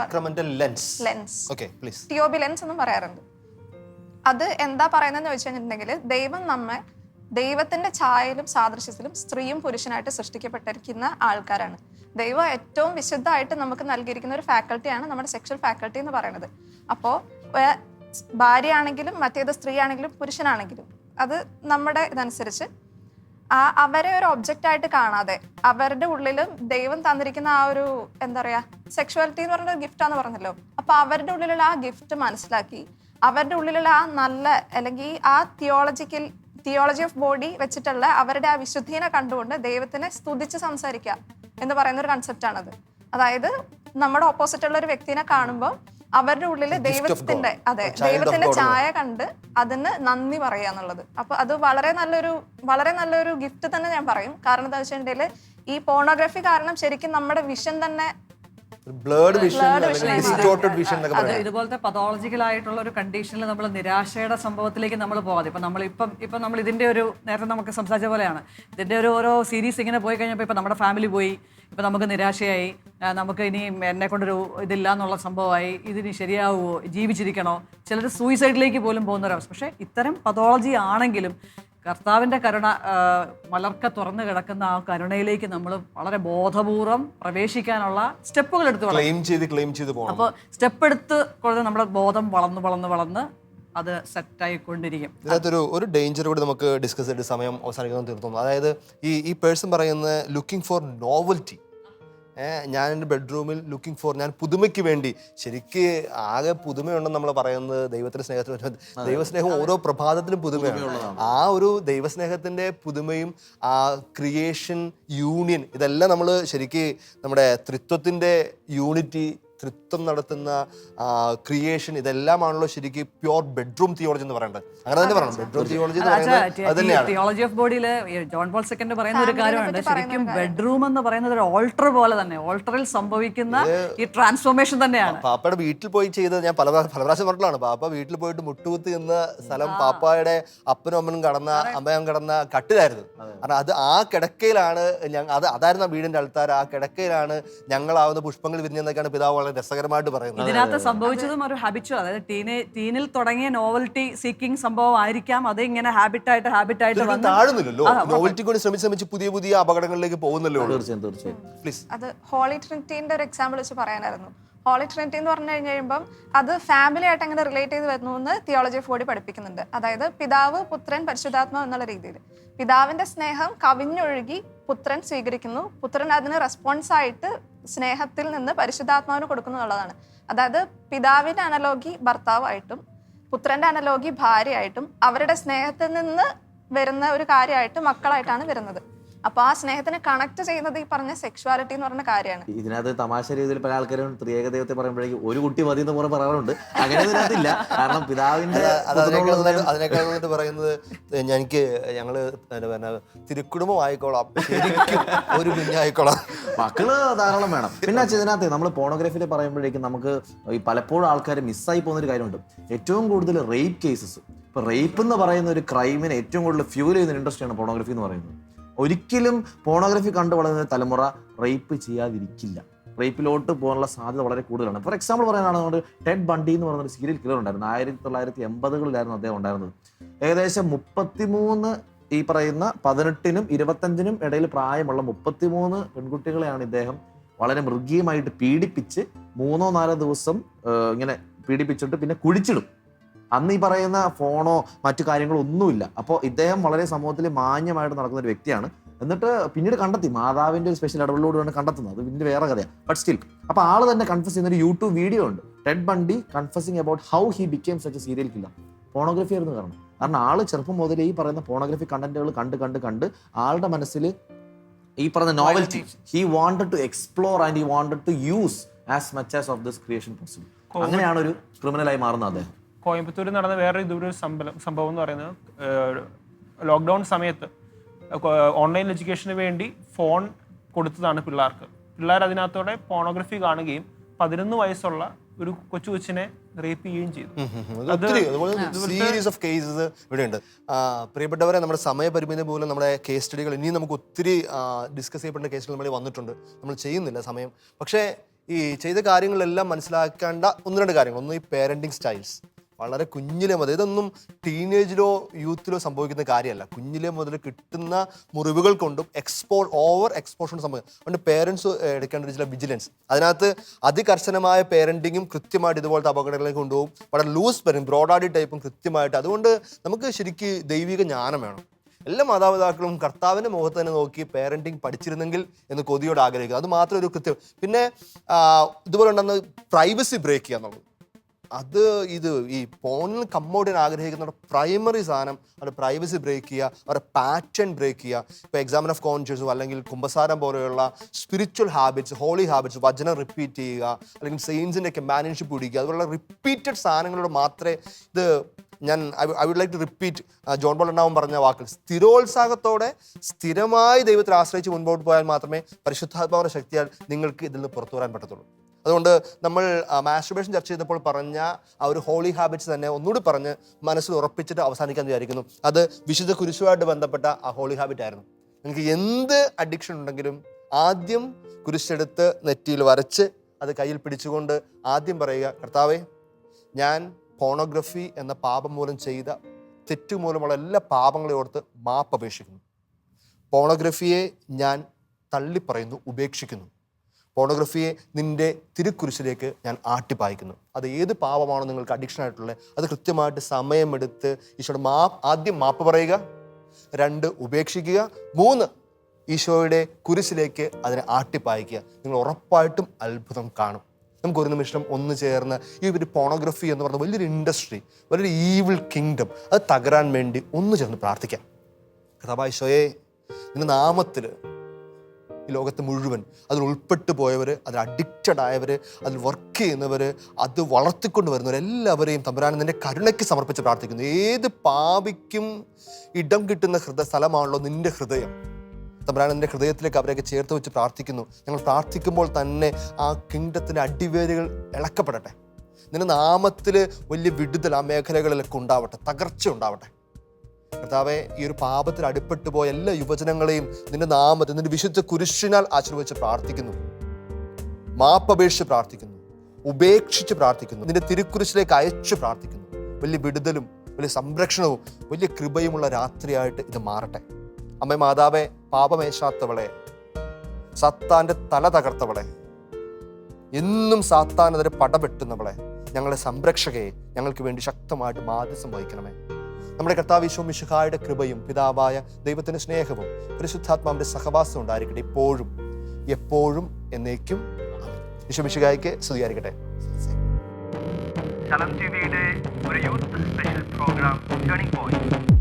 lens T O B lens എന്നും പറയാറുണ്ട്. അത് എന്താ പറയുന്നതെന്ന് വെച്ച് കഴിഞ്ഞിട്ടുണ്ടെങ്കിൽ ദൈവം നമ്മെ ദൈവത്തിന്റെ ഛായയിലും സാദൃശ്യത്തിലും സ്ത്രീയും പുരുഷനായിട്ട് സൃഷ്ടിക്കപ്പെട്ടിരിക്കുന്ന ആൾക്കാരാണ്. ദൈവം ഏറ്റവും വിശുദ്ധമായിട്ട് നമുക്ക് നൽകിയിരിക്കുന്ന ഒരു ഫാക്കൽറ്റിയാണ് നമ്മുടെ സെക്ഷൽ ഫാക്കൽറ്റി എന്ന് പറയുന്നത്. അപ്പോൾ ഭാര്യ ആണെങ്കിലും മറ്റേത് സ്ത്രീ ആണെങ്കിലും പുരുഷനാണെങ്കിലും അത് നമ്മുടെ ഇതനുസരിച്ച് ആ അവരെ ഒരു ഒബ്ജക്റ്റ് ആയിട്ട് കാണാതെ അവരുടെ ഉള്ളിലും ദൈവം തന്നിരിക്കുന്ന ആ ഒരു എന്താ പറയാ സെക്ഷുവാലിറ്റി എന്ന് പറഞ്ഞ ഗിഫ്റ്റ് ആന്ന് പറഞ്ഞല്ലോ. അപ്പൊ അവരുടെ ഉള്ളിലുള്ള ആ ഗിഫ്റ്റ് മനസ്സിലാക്കി അവരുടെ ഉള്ളിലുള്ള ആ നല്ല അല്ലെങ്കിൽ ആ തിയോളജിക്കൽ തിയോളജി ഓഫ് ബോഡി വെച്ചിട്ടുള്ള അവരുടെ ആ വിശുദ്ധീനെ കണ്ടുകൊണ്ട് ദൈവത്തിനെ സ്തുതിച്ച് സംസാരിക്കുക എന്ന് പറയുന്ന ഒരു കൺസെപ്റ്റ് കൺസെപ്റ്റാണത് അതായത് നമ്മുടെ ഓപ്പോസിറ്റ് ഉള്ള ഒരു വ്യക്തിനെ കാണുമ്പോൾ അവരുടെ ഉള്ളിൽ ദൈവത്തിന്റെ അതെ ദൈവത്തിന്റെ ചായ കണ്ട് അതിന് നന്ദി പറയുക എന്നുള്ളത്. അപ്പൊ അത് വളരെ നല്ലൊരു വളരെ നല്ലൊരു ഗിഫ്റ്റ് തന്നെ ഞാൻ പറയും. കാരണം എന്താ വെച്ചിട്ടുണ്ടെങ്കിൽ ഈ പോണോഗ്രഫി കാരണം ശരിക്കും നമ്മുടെ വിഷൻ തന്നെ ബ്ലേഡ് വിഷൻ ഡിസ്റ്റോർട്ടഡ് വിഷൻ എന്നൊക്കെ അത്. ഇതുപോലത്തെ പതോളജിക്കൽ ആയിട്ടുള്ള ഒരു കണ്ടീഷനിൽ നമ്മൾ നിരാശയുടെ സംഭവത്തിലേക്ക് നമ്മൾ പോകാതെ. ഇപ്പം നമ്മൾ ഇപ്പം ഇപ്പം നമ്മൾ ഇതിന്റെ ഒരു നേരത്തെ നമുക്ക് സംസാരിച്ച പോലെയാണ്. ഇതിന്റെ ഒരു ഓരോ സീരീസ് ഇങ്ങനെ പോയി കഴിഞ്ഞപ്പോൾ ഇപ്പം നമ്മുടെ ഫാമിലി പോയി. ഇപ്പം നമുക്ക് നിരാശയായി. നമുക്ക് ഇനി എന്നെ കൊണ്ടൊരു ഇതില്ല എന്നുള്ള സംഭവമായി ഇതിന് ശരിയാവുമോ ജീവിച്ചിരിക്കണോ? ചിലർ സൂയിസൈഡിലേക്ക് പോലും പോകുന്ന പക്ഷേ ഇത്തരം പതോളജി ആണെങ്കിലും കർത്താവിന്റെ കരുണ മലർക്ക തുറന്നു കിടക്കുന്ന ആ കരുണയിലേക്ക് നമ്മൾ വളരെ ബോധപൂർവം പ്രവേശിക്കാനുള്ള സ്റ്റെപ്പുകൾ എടുത്ത് ക്ലെയിം ചെയ്ത് ക്ലെയിം ചെയ്ത് പോകണം. അപ്പോൾ സ്റ്റെപ്പ് എടുത്ത് കൊണ്ട് നമ്മുടെ ബോധം വളർന്ന് വളർന്ന് വളർന്ന് അത് സെറ്റായിക്കൊണ്ടിരിക്കും. ഇതിനകത്തൊരു ഒരു ഡേഞ്ചർ കൂടി നമുക്ക് ഡിസ്കസ് ചെയ്തിട്ട് സമയം അവസാനിക്കുന്ന തീർത്തുന്നു അതായത് ഈ ഈ പേഴ്സൺ പറയുന്ന ലുക്കിംഗ് ഫോർ നോവൽറ്റി ഞാൻ എന്റെ ബെഡ്റൂമിൽ ലുക്കിംഗ് ഫോർ ഞാൻ പുതുമയ്ക്ക് വേണ്ടി ശരിക്ക് ആകെ പുതുമയുണ്ടെന്ന് നമ്മൾ പറയുന്നത് ദൈവത്തിന്റെ സ്നേഹത്തിന് ദൈവസ്നേഹം ഓരോ പ്രഭാതത്തിലും പുതുമയാണ്. ആ ഒരു ദൈവസ്നേഹത്തിന്റെ പുതുമയും ആ ക്രിയേഷൻ യൂണിയൻ ഇതെല്ലാം നമ്മൾ ശരിക്ക് നമ്മുടെ ത്രിത്വത്തിന്റെ യൂണിറ്റി ത്രിത്വം നടത്തുന്ന ക്രിയേഷൻ ഇതെല്ലാമാണല്ലോ ശരിക്കും പ്യോർ ബെഡ്റൂം തിയോളജി എന്ന് പറയുന്നത് അങ്ങനെ തന്നെ പറയണം. ബെഡ്റൂം തിയോളജി എന്ന് പറയുന്നത് അത് തിയോളജി ഓഫ് ബോഡിയിൽ ജോൺ പോൾ സെക്കൻഡ് പറയുന്ന ഒരു കാര്യമുണ്ട്. ശരിക്കും ബെഡ്റൂം എന്ന് പറയുന്നത് ഒരു ഓൾട്ടർ പോലെ തന്നെ. ഓൾട്ടറിൽ സംഭവിക്കുന്ന ഈ ട്രാൻസ്ഫോർമേഷൻ തന്നെയാണ്. പാപ്പയുടെ വീട്ടിൽ പോയി ചെയ്തത് ഞാൻ പല പല പ്രാവശ്യം പറഞ്ഞിട്ടാണ് പാപ്പ വീട്ടിൽ പോയിട്ട് മുട്ടുകുത്തി എന്ന സ്ഥലം പാപ്പായുടെ അപ്പനും അമ്മനും കടന്ന അമ്മയും കടന്ന കട്ടിലായിരുന്നു. കാരണം അത് ആ കിടക്കയിലാണ് ഞങ്ങൾ അത് അതായിരുന്നു ആ വീടിന്റെ ആൾക്കാർ ആ കിടക്കയിലാണ് ഞങ്ങളാവുന്ന പുഷ്പങ്ങൾ വിരിഞ്ഞെന്നൊക്കെയാണ് പിതാവ് വളരെ രസകരമായിട്ട് പറയുന്നത്. ഇതിനകത്ത് സംഭവിച്ചതും ഒരു ഹാബിറ്റും അതായത് ടീനെ ടീനിൽ തുടങ്ങിയ നോവൽറ്റി സീക്കിംഗ് സംഭവം ആയിരിക്കാം അത് ഇങ്ങനെ ഹാബിറ്റായിട്ട് ഹാബിറ്റായിട്ട് താഴുന്നില്ലല്ലോ നോവൽറ്റി കൂടി ശ്രമിച്ച് ശ്രമിച്ച് പുതിയ പുതിയ അപകടങ്ങളിലേക്ക് പോകുന്നല്ലോ തീർച്ചയായും തീർച്ചയായും. പ്ലീസ് അത് ഹോളി ട്രിനിറ്റീന്റെ ഒരു എക്സാമ്പിൾ വെച്ച് പറയാനായിരുന്നു. ഹോളി ട്രിനിറ്റി എന്ന് പറഞ്ഞു കഴിഞ്ഞ് കഴിയുമ്പം അത് ഫാമിലി ആയിട്ട് അങ്ങനെ റിലേറ്റ് ചെയ്ത് വരുന്നു എന്ന് തിയോളജി ഓഫ് ബോഡി പഠിപ്പിക്കുന്നുണ്ട്. അതായത് പിതാവ് പുത്രൻ പരിശുദ്ധാത്മാവ് എന്നുള്ള രീതിയിൽ. പിതാവിന്റെ സ്നേഹം കവിഞ്ഞൊഴുകി പുത്രൻ സ്വീകരിക്കുന്നു. പുത്രൻ അതിന് റെസ്പോൺസ് ആയിട്ട് സ്നേഹത്തിൽ നിന്ന് പരിശുദ്ധാത്മാവിന് കൊടുക്കുന്നു എന്നുള്ളതാണ് അതായത് പിതാവിന്റെ അനലോഗി ഭർത്താവായിട്ടും പുത്രന്റെ അനലോഗി ഭാര്യയായിട്ടും അവരുടെ സ്നേഹത്തിൽ നിന്ന് വരുന്ന ഒരു കാര്യമായിട്ട് മക്കളായിട്ടാണ് വരുന്നത്. അപ്പൊ ആ സ്നേഹത്തിനെ കണക്ട് ചെയ്യുന്നത് ഈ പറഞ്ഞ സെക്ഷുവാലിറ്റി എന്ന് പറഞ്ഞ കാര്യമാണ്. ഇതിനകത്ത് തമാശ രീതിയിൽ പല ആൾക്കാരും ത്രിയേക ദൈവത്തെ പറയുമ്പോഴേക്കും ഒരു കുട്ടി മതി എന്ന് പറഞ്ഞ് പറയാറുണ്ട്. അങ്ങനെ ഇതിനകത്തില്ല. കാരണം പിതാവിന്റെ അത് അതിനേക്കാൾ പറയുന്നത് ഞാൻ- എനിക്ക് ഞങ്ങൾ എന്താ പറഞ്ഞ തിരുക്കുടുംബം ആയിക്കോളാം. ഒരു കുഞ്ഞായിക്കോളാം മക്കൾ ധാരാളം വേണം. പിന്നെ ഇതിനകത്ത് നമ്മൾ പോണോഗ്രഫിയിൽ പറയുമ്പോഴേക്കും നമുക്ക് ഈ പലപ്പോഴും ആൾക്കാർ മിസ്സായി പോകുന്ന ഒരു കാര്യമുണ്ട്. ഏറ്റവും കൂടുതൽ റേപ്പ് കേസസ് ഇപ്പൊ റേപ്പ് എന്ന് പറയുന്ന ഒരു ക്രൈമിനെ ഏറ്റവും കൂടുതൽ ഫ്യൂൽ ചെയ്യുന്ന ഇൻഡസ്ട്രിയാണ് പോണോഗ്രഫി എന്ന് പറയുന്നത്. ഒരിക്കലും പോണോഗ്രഫി കണ്ടു വളരുന്ന തലമുറ റേപ്പ് ചെയ്യാതിരിക്കില്ല. റേപ്പിലോട്ട് പോകാനുള്ള സാധ്യത വളരെ കൂടുതലാണ്. ഫോർ എക്സാമ്പിൾ പറയാനാണെങ്കിൽ ടെഡ് ബണ്ടി എന്ന് പറയുന്ന ഒരു സീരിയൽ കില്ലർ ഉണ്ടായിരുന്നു. ആയിരത്തി തൊള്ളായിരത്തി എൺപതുകളിലായിരുന്നു അദ്ദേഹം ഉണ്ടായിരുന്നത്. ഏകദേശം മുപ്പത്തിമൂന്ന് ഈ പറയുന്ന പതിനെട്ടിനും ഇരുപത്തഞ്ചിനും ഇടയിൽ പ്രായമുള്ള മുപ്പത്തിമൂന്ന് പെൺകുട്ടികളെയാണ് ഇദ്ദേഹം വളരെ മൃഗീയമായിട്ട് പീഡിപ്പിച്ച് മൂന്നോ നാലോ ദിവസം ഇങ്ങനെ പീഡിപ്പിച്ചിട്ട് പിന്നെ കുഴിച്ചിടും. അന്ന് ഈ പറയുന്ന ഫോണോ മറ്റു കാര്യങ്ങളോ ഒന്നുമില്ല. അപ്പോൾ ഇദ്ദേഹം വളരെ സമൂഹത്തിൽ മാന്യമായിട്ട് നടക്കുന്ന ഒരു വ്യക്തിയാണ്. എന്നിട്ട് പിന്നീട് കണ്ടെത്തി. മാതാവിന്റെ ഒരു സ്പെഷ്യൽ ഇടപെടലോടെയാണ് കണ്ടെത്തുന്നത്. അത് പിന്നെ വേറെ കഥയാണ് ബട്ട് സ്റ്റിൽ അപ്പോൾ ആൾ തന്നെ കൺഫസ് ചെയ്യുന്ന ഒരു യൂട്യൂബ് വീഡിയോ ഉണ്ട്. Ted Bundy confessing about how he became such a serial killer pornography ആയിരുന്നു കാരണം. കാരണം ആൾ ചെറുപ്പം മുതലേ ഈ പറയുന്ന പോണോഗ്രഫി കണ്ടന്റുകൾ കണ്ട് കണ്ട് കണ്ട് ആളുടെ മനസ്സിൽ ഈ പറയുന്ന novelty he wanted to explore and he wanted to use as much as of this creation possible അങ്ങനെയാണ് ഒരു ക്രിമിനലായി മാറുന്നത് അദ്ദേഹം. കോയമ്പത്തൂരിൽ നടന്ന വേറൊരു ഇതൊരു സംഭവം സംഭവം എന്ന് പറയുന്നത് ലോക്ക്ഡൗൺ സമയത്ത് ഓൺലൈൻ എഡ്യൂക്കേഷന് വേണ്ടി ഫോൺ കൊടുത്തതാണ് പിള്ളേർക്ക്. പിള്ളേർ അതിനകത്തോടെ പോണോഗ്രഫി കാണുകയും പതിനൊന്ന് വയസ്സുള്ള ഒരു കൊച്ചു കൊച്ചിനെ റേപ്പ് ചെയ്യുകയും ചെയ്തു. സീരീസ് ഓഫ് കേസസ് ഇവിടെയുണ്ട്. ഉണ്ട് പ്രിയപ്പെട്ടവരെ നമ്മുടെ സമയപരിമിതി പോലും നമ്മുടെ കേസ് സ്റ്റഡികൾ ഇനിയും നമുക്ക് ഒത്തിരി ഡിസ്കസ് ചെയ്യപ്പെടേണ്ട കേസുകൾ നമ്മൾ വന്നിട്ടുണ്ട്. നമ്മൾ ചെയ്യുന്നില്ല സമയം. പക്ഷേ ഈ ചെയ്ത കാര്യങ്ങളെല്ലാം മനസ്സിലാക്കേണ്ട ഒന്ന് രണ്ട് കാര്യങ്ങൾ. ഒന്ന് ഈ പേരന്റിങ് സ്റ്റൈൽസ് വളരെ കുഞ്ഞിലെ മുതൽ ഇതൊന്നും ടീനേജിലോ യൂത്തിലോ സംഭവിക്കുന്ന കാര്യമല്ല. കുഞ്ഞിലെ മുതൽ കിട്ടുന്ന മുറിവുകൾ കൊണ്ടും എക്സ്പോ ഓവർ എക്സ്പോഷൻ സംഭവിക്കും. അതുകൊണ്ട് പേരൻസ് എടുക്കേണ്ട ചില വിജിലൻസ് അതിനകത്ത് അതികർശനമായ പേരന്റിങ്ങും കൃത്യമായിട്ട് ഇതുപോലത്തെ അപകടങ്ങളിലേക്ക് കൊണ്ടുപോകും. വളരെ ലൂസ് പേരും ബ്രോഡാഡി ടൈപ്പും കൃത്യമായിട്ട്. അതുകൊണ്ട് നമുക്ക് ശരിക്ക് ദൈവിക ജ്ഞാനം വേണം. എല്ലാ മാതാപിതാക്കളും കർത്താവിന്റെ മുഖത്ത് തന്നെ നോക്കി പേരന്റിങ് പഠിച്ചിരുന്നെങ്കിൽ എന്ന് കൊതിയോട് ആഗ്രഹിക്കുക. അത് മാത്രം ഒരു കൃത്യം. പിന്നെ ഇതുപോലെ ഉണ്ടെന്ന് പ്രൈവസി ബ്രേക്ക് ചെയ്യുക എന്നുള്ളത്. അത് ഇത് ഈ ഫോണിൽ ചെയ്യാൻ ആഗ്രഹിക്കുന്ന പ്രൈമറി സാധനം അവരുടെ പ്രൈവസി ബ്രേക്ക് ചെയ്യുക അവരുടെ പാറ്റേൺ ബ്രേക്ക് ചെയ്യുക. ഇപ്പോൾ എക്സാമിൻ ഓഫ് കോൺഷ്യസും അല്ലെങ്കിൽ കുംഭസാരം പോലെയുള്ള സ്പിരിച്വൽ ഹാബിറ്റ്സ് ഹോളി ഹാബിറ്റ്സ് വചനം റിപ്പീറ്റ് ചെയ്യുക അല്ലെങ്കിൽ സെയിൻസിന്റെ കമ്പാനിയൻഷിപ്പ് പിടിക്കുക അതുപോലെ റിപ്പീറ്റഡ് സാധനങ്ങളോട് മാത്രമേ ഇത് ഞാൻ I would like to repeat John Paul ഉണ്ടാവും പറഞ്ഞ വാക്കുകൾ സ്ഥിരോത്സാഹത്തോടെ സ്ഥിരമായി ദൈവത്തിൽ ആശ്രയിച്ച് മുൻപോട്ട് പോയാൽ മാത്രമേ പരിശുദ്ധാത്മാവിന്റെ ശക്തിയാൽ നിങ്ങൾക്ക് ഇതിൽ നിന്ന് പുറത്തു വരാൻ പറ്റത്തുള്ളൂ. അതുകൊണ്ട് നമ്മൾ മാസ്റ്റുബേഷൻ ചർച്ച ചെയ്തപ്പോൾ പറഞ്ഞ ആ ഒരു ഹോളി ഹാബിറ്റ്സ് തന്നെ ഒന്നുകൂടി പറഞ്ഞ് മനസ്സിൽ ഉറപ്പിച്ചിട്ട് അവസാനിക്കാൻ വിചാരിക്കുന്നു. അത് വിശുദ്ധ കുരിശുമായിട്ട് ബന്ധപ്പെട്ട ആ ഹോളി ഹാബിറ്റ് ആയിരുന്നു. നിങ്ങൾക്ക് എന്ത് അഡിക്ഷൻ ഉണ്ടെങ്കിലും ആദ്യം കുരിശെടുത്ത് നെറ്റിയിൽ വരച്ച് അത് കയ്യിൽ പിടിച്ചുകൊണ്ട് ആദ്യം പറയുക കർത്താവേ ഞാൻ പോണോഗ്രഫി എന്ന പാപം മൂലം ചെയ്ത തെറ്റ് മൂലമുള്ള എല്ലാ പാപങ്ങളെ ഓർത്ത് മാപ്പ് അപേക്ഷിക്കുന്നു. പോണോഗ്രഫിയെ ഞാൻ തള്ളിപ്പറയുന്നു ഉപേക്ഷിക്കുന്നു. പോണോഗ്രഫിയെ നിന്റെ തിരുക്കുരിശിലേക്ക് ഞാൻ ആട്ടിപ്പായിക്കുന്നു. അത് ഏത് പാപമാണോ നിങ്ങൾക്ക് അഡിക്ഷൻ ആയിട്ടുള്ളത് അത് കൃത്യമായിട്ട് സമയമെടുത്ത് ഈശോയുടെ മാ ആദ്യം മാപ്പ് പറയുക രണ്ട് ഉപേക്ഷിക്കുക മൂന്ന് ഈശോയുടെ കുരിശിലേക്ക് അതിനെ ആട്ടിപ്പായിക്കുക. നിങ്ങൾ ഉറപ്പായിട്ടും അത്ഭുതം കാണും. നമുക്ക് ഒരു നിമിഷം ഒന്ന് ചേർന്ന് ഈ ഒരു പോണോഗ്രഫി എന്ന് പറഞ്ഞ വലിയൊരു ഇൻഡസ്ട്രി വലിയൊരു ഈവിൾ കിങ്ഡം അത് തകരാൻ വേണ്ടി ഒന്ന് ചേർന്ന് പ്രാർത്ഥിക്കാം. കഥാപായിശോയെ നിന്റെ നാമത്തിൽ ലോകത്ത് മുഴുവൻ. അതിൽ ഉൾപ്പെട്ടു പോയവർ അതിൽ അഡിക്റ്റഡ് ആയവർ അതിൽ വർക്ക് ചെയ്യുന്നവർ അത് വളർത്തിക്കൊണ്ട് വരുന്നവർ എല്ലാവരെയും തമ്പുരാൻ കരുണയ്ക്ക് സമർപ്പിച്ച് പ്രാർത്ഥിക്കുന്നു. ഏത് പാപിക്കും ഇടം കിട്ടുന്ന ഹൃദയ സ്ഥലമാണല്ലോ നിന്റെ ഹൃദയം. തമ്പുരാൻ ഹൃദയത്തിലേക്ക് അവരെയൊക്കെ ചേർത്ത് വെച്ച് പ്രാർത്ഥിക്കുന്നു. ഞങ്ങൾ പ്രാർത്ഥിക്കുമ്പോൾ തന്നെ ആ കിങ്ഡത്തിന്റെ അടിവേരുകൾ ഇളക്കപ്പെടട്ടെ. നിന്റെ നാമത്തിൽ വലിയ വിടുതൽ ആ മേഖലകളിലൊക്കെ ഉണ്ടാവട്ടെ തകർച്ച ഉണ്ടാവട്ടെ. കർത്താവെ ഈ ഒരു പാപത്തിൽ അടിപ്പെട്ടു പോയ എല്ലാ യുവജനങ്ങളെയും നിന്റെ നാമത്തിൽ നിന്റെ വിശുദ്ധ കുരിശിനാൽ ആശീർവദിച്ച് പ്രാർത്ഥിക്കുന്നു. മാപ്പപേക്ഷിച്ച് പ്രാർത്ഥിക്കുന്നു. ഉപേക്ഷിച്ച് പ്രാർത്ഥിക്കുന്നു. നിന്റെ തിരുക്കുരിശിലേക്ക് അയച്ച് പ്രാർത്ഥിക്കുന്നു. വലിയ വിടുതലും വലിയ സംരക്ഷണവും വലിയ കൃപയുമുള്ള രാത്രിയായിട്ട് ഇത് മാറട്ടെ. അമ്മ മാതാവെ പാപമേശാത്തവളെ സത്താന്റെ തല തകർത്തവളെ എന്നും സാത്താനെതിരെ പടപെട്ടുന്നവളെ ഞങ്ങളെ സംരക്ഷകയെ ഞങ്ങൾക്ക് വേണ്ടി ശക്തമായിട്ട് മാധ്യസം വഹിക്കണമേ. നമ്മുടെ കർത്താവ് മിഷുഹായുടെ കൃപയും പിതാവായ ദൈവത്തിന്റെ സ്നേഹവും പരിശുദ്ധാത്മാവിന്റെ സഹവാസം ഉണ്ടായിരിക്കട്ടെ ഇപ്പോഴും എപ്പോഴും എന്നേക്കും. ഈശോ മിശുഹായ്ക്ക് സ്തുതിയായിരിക്കട്ടെ. ശലം ടിവിയുടെ ഒരു youth special program turning point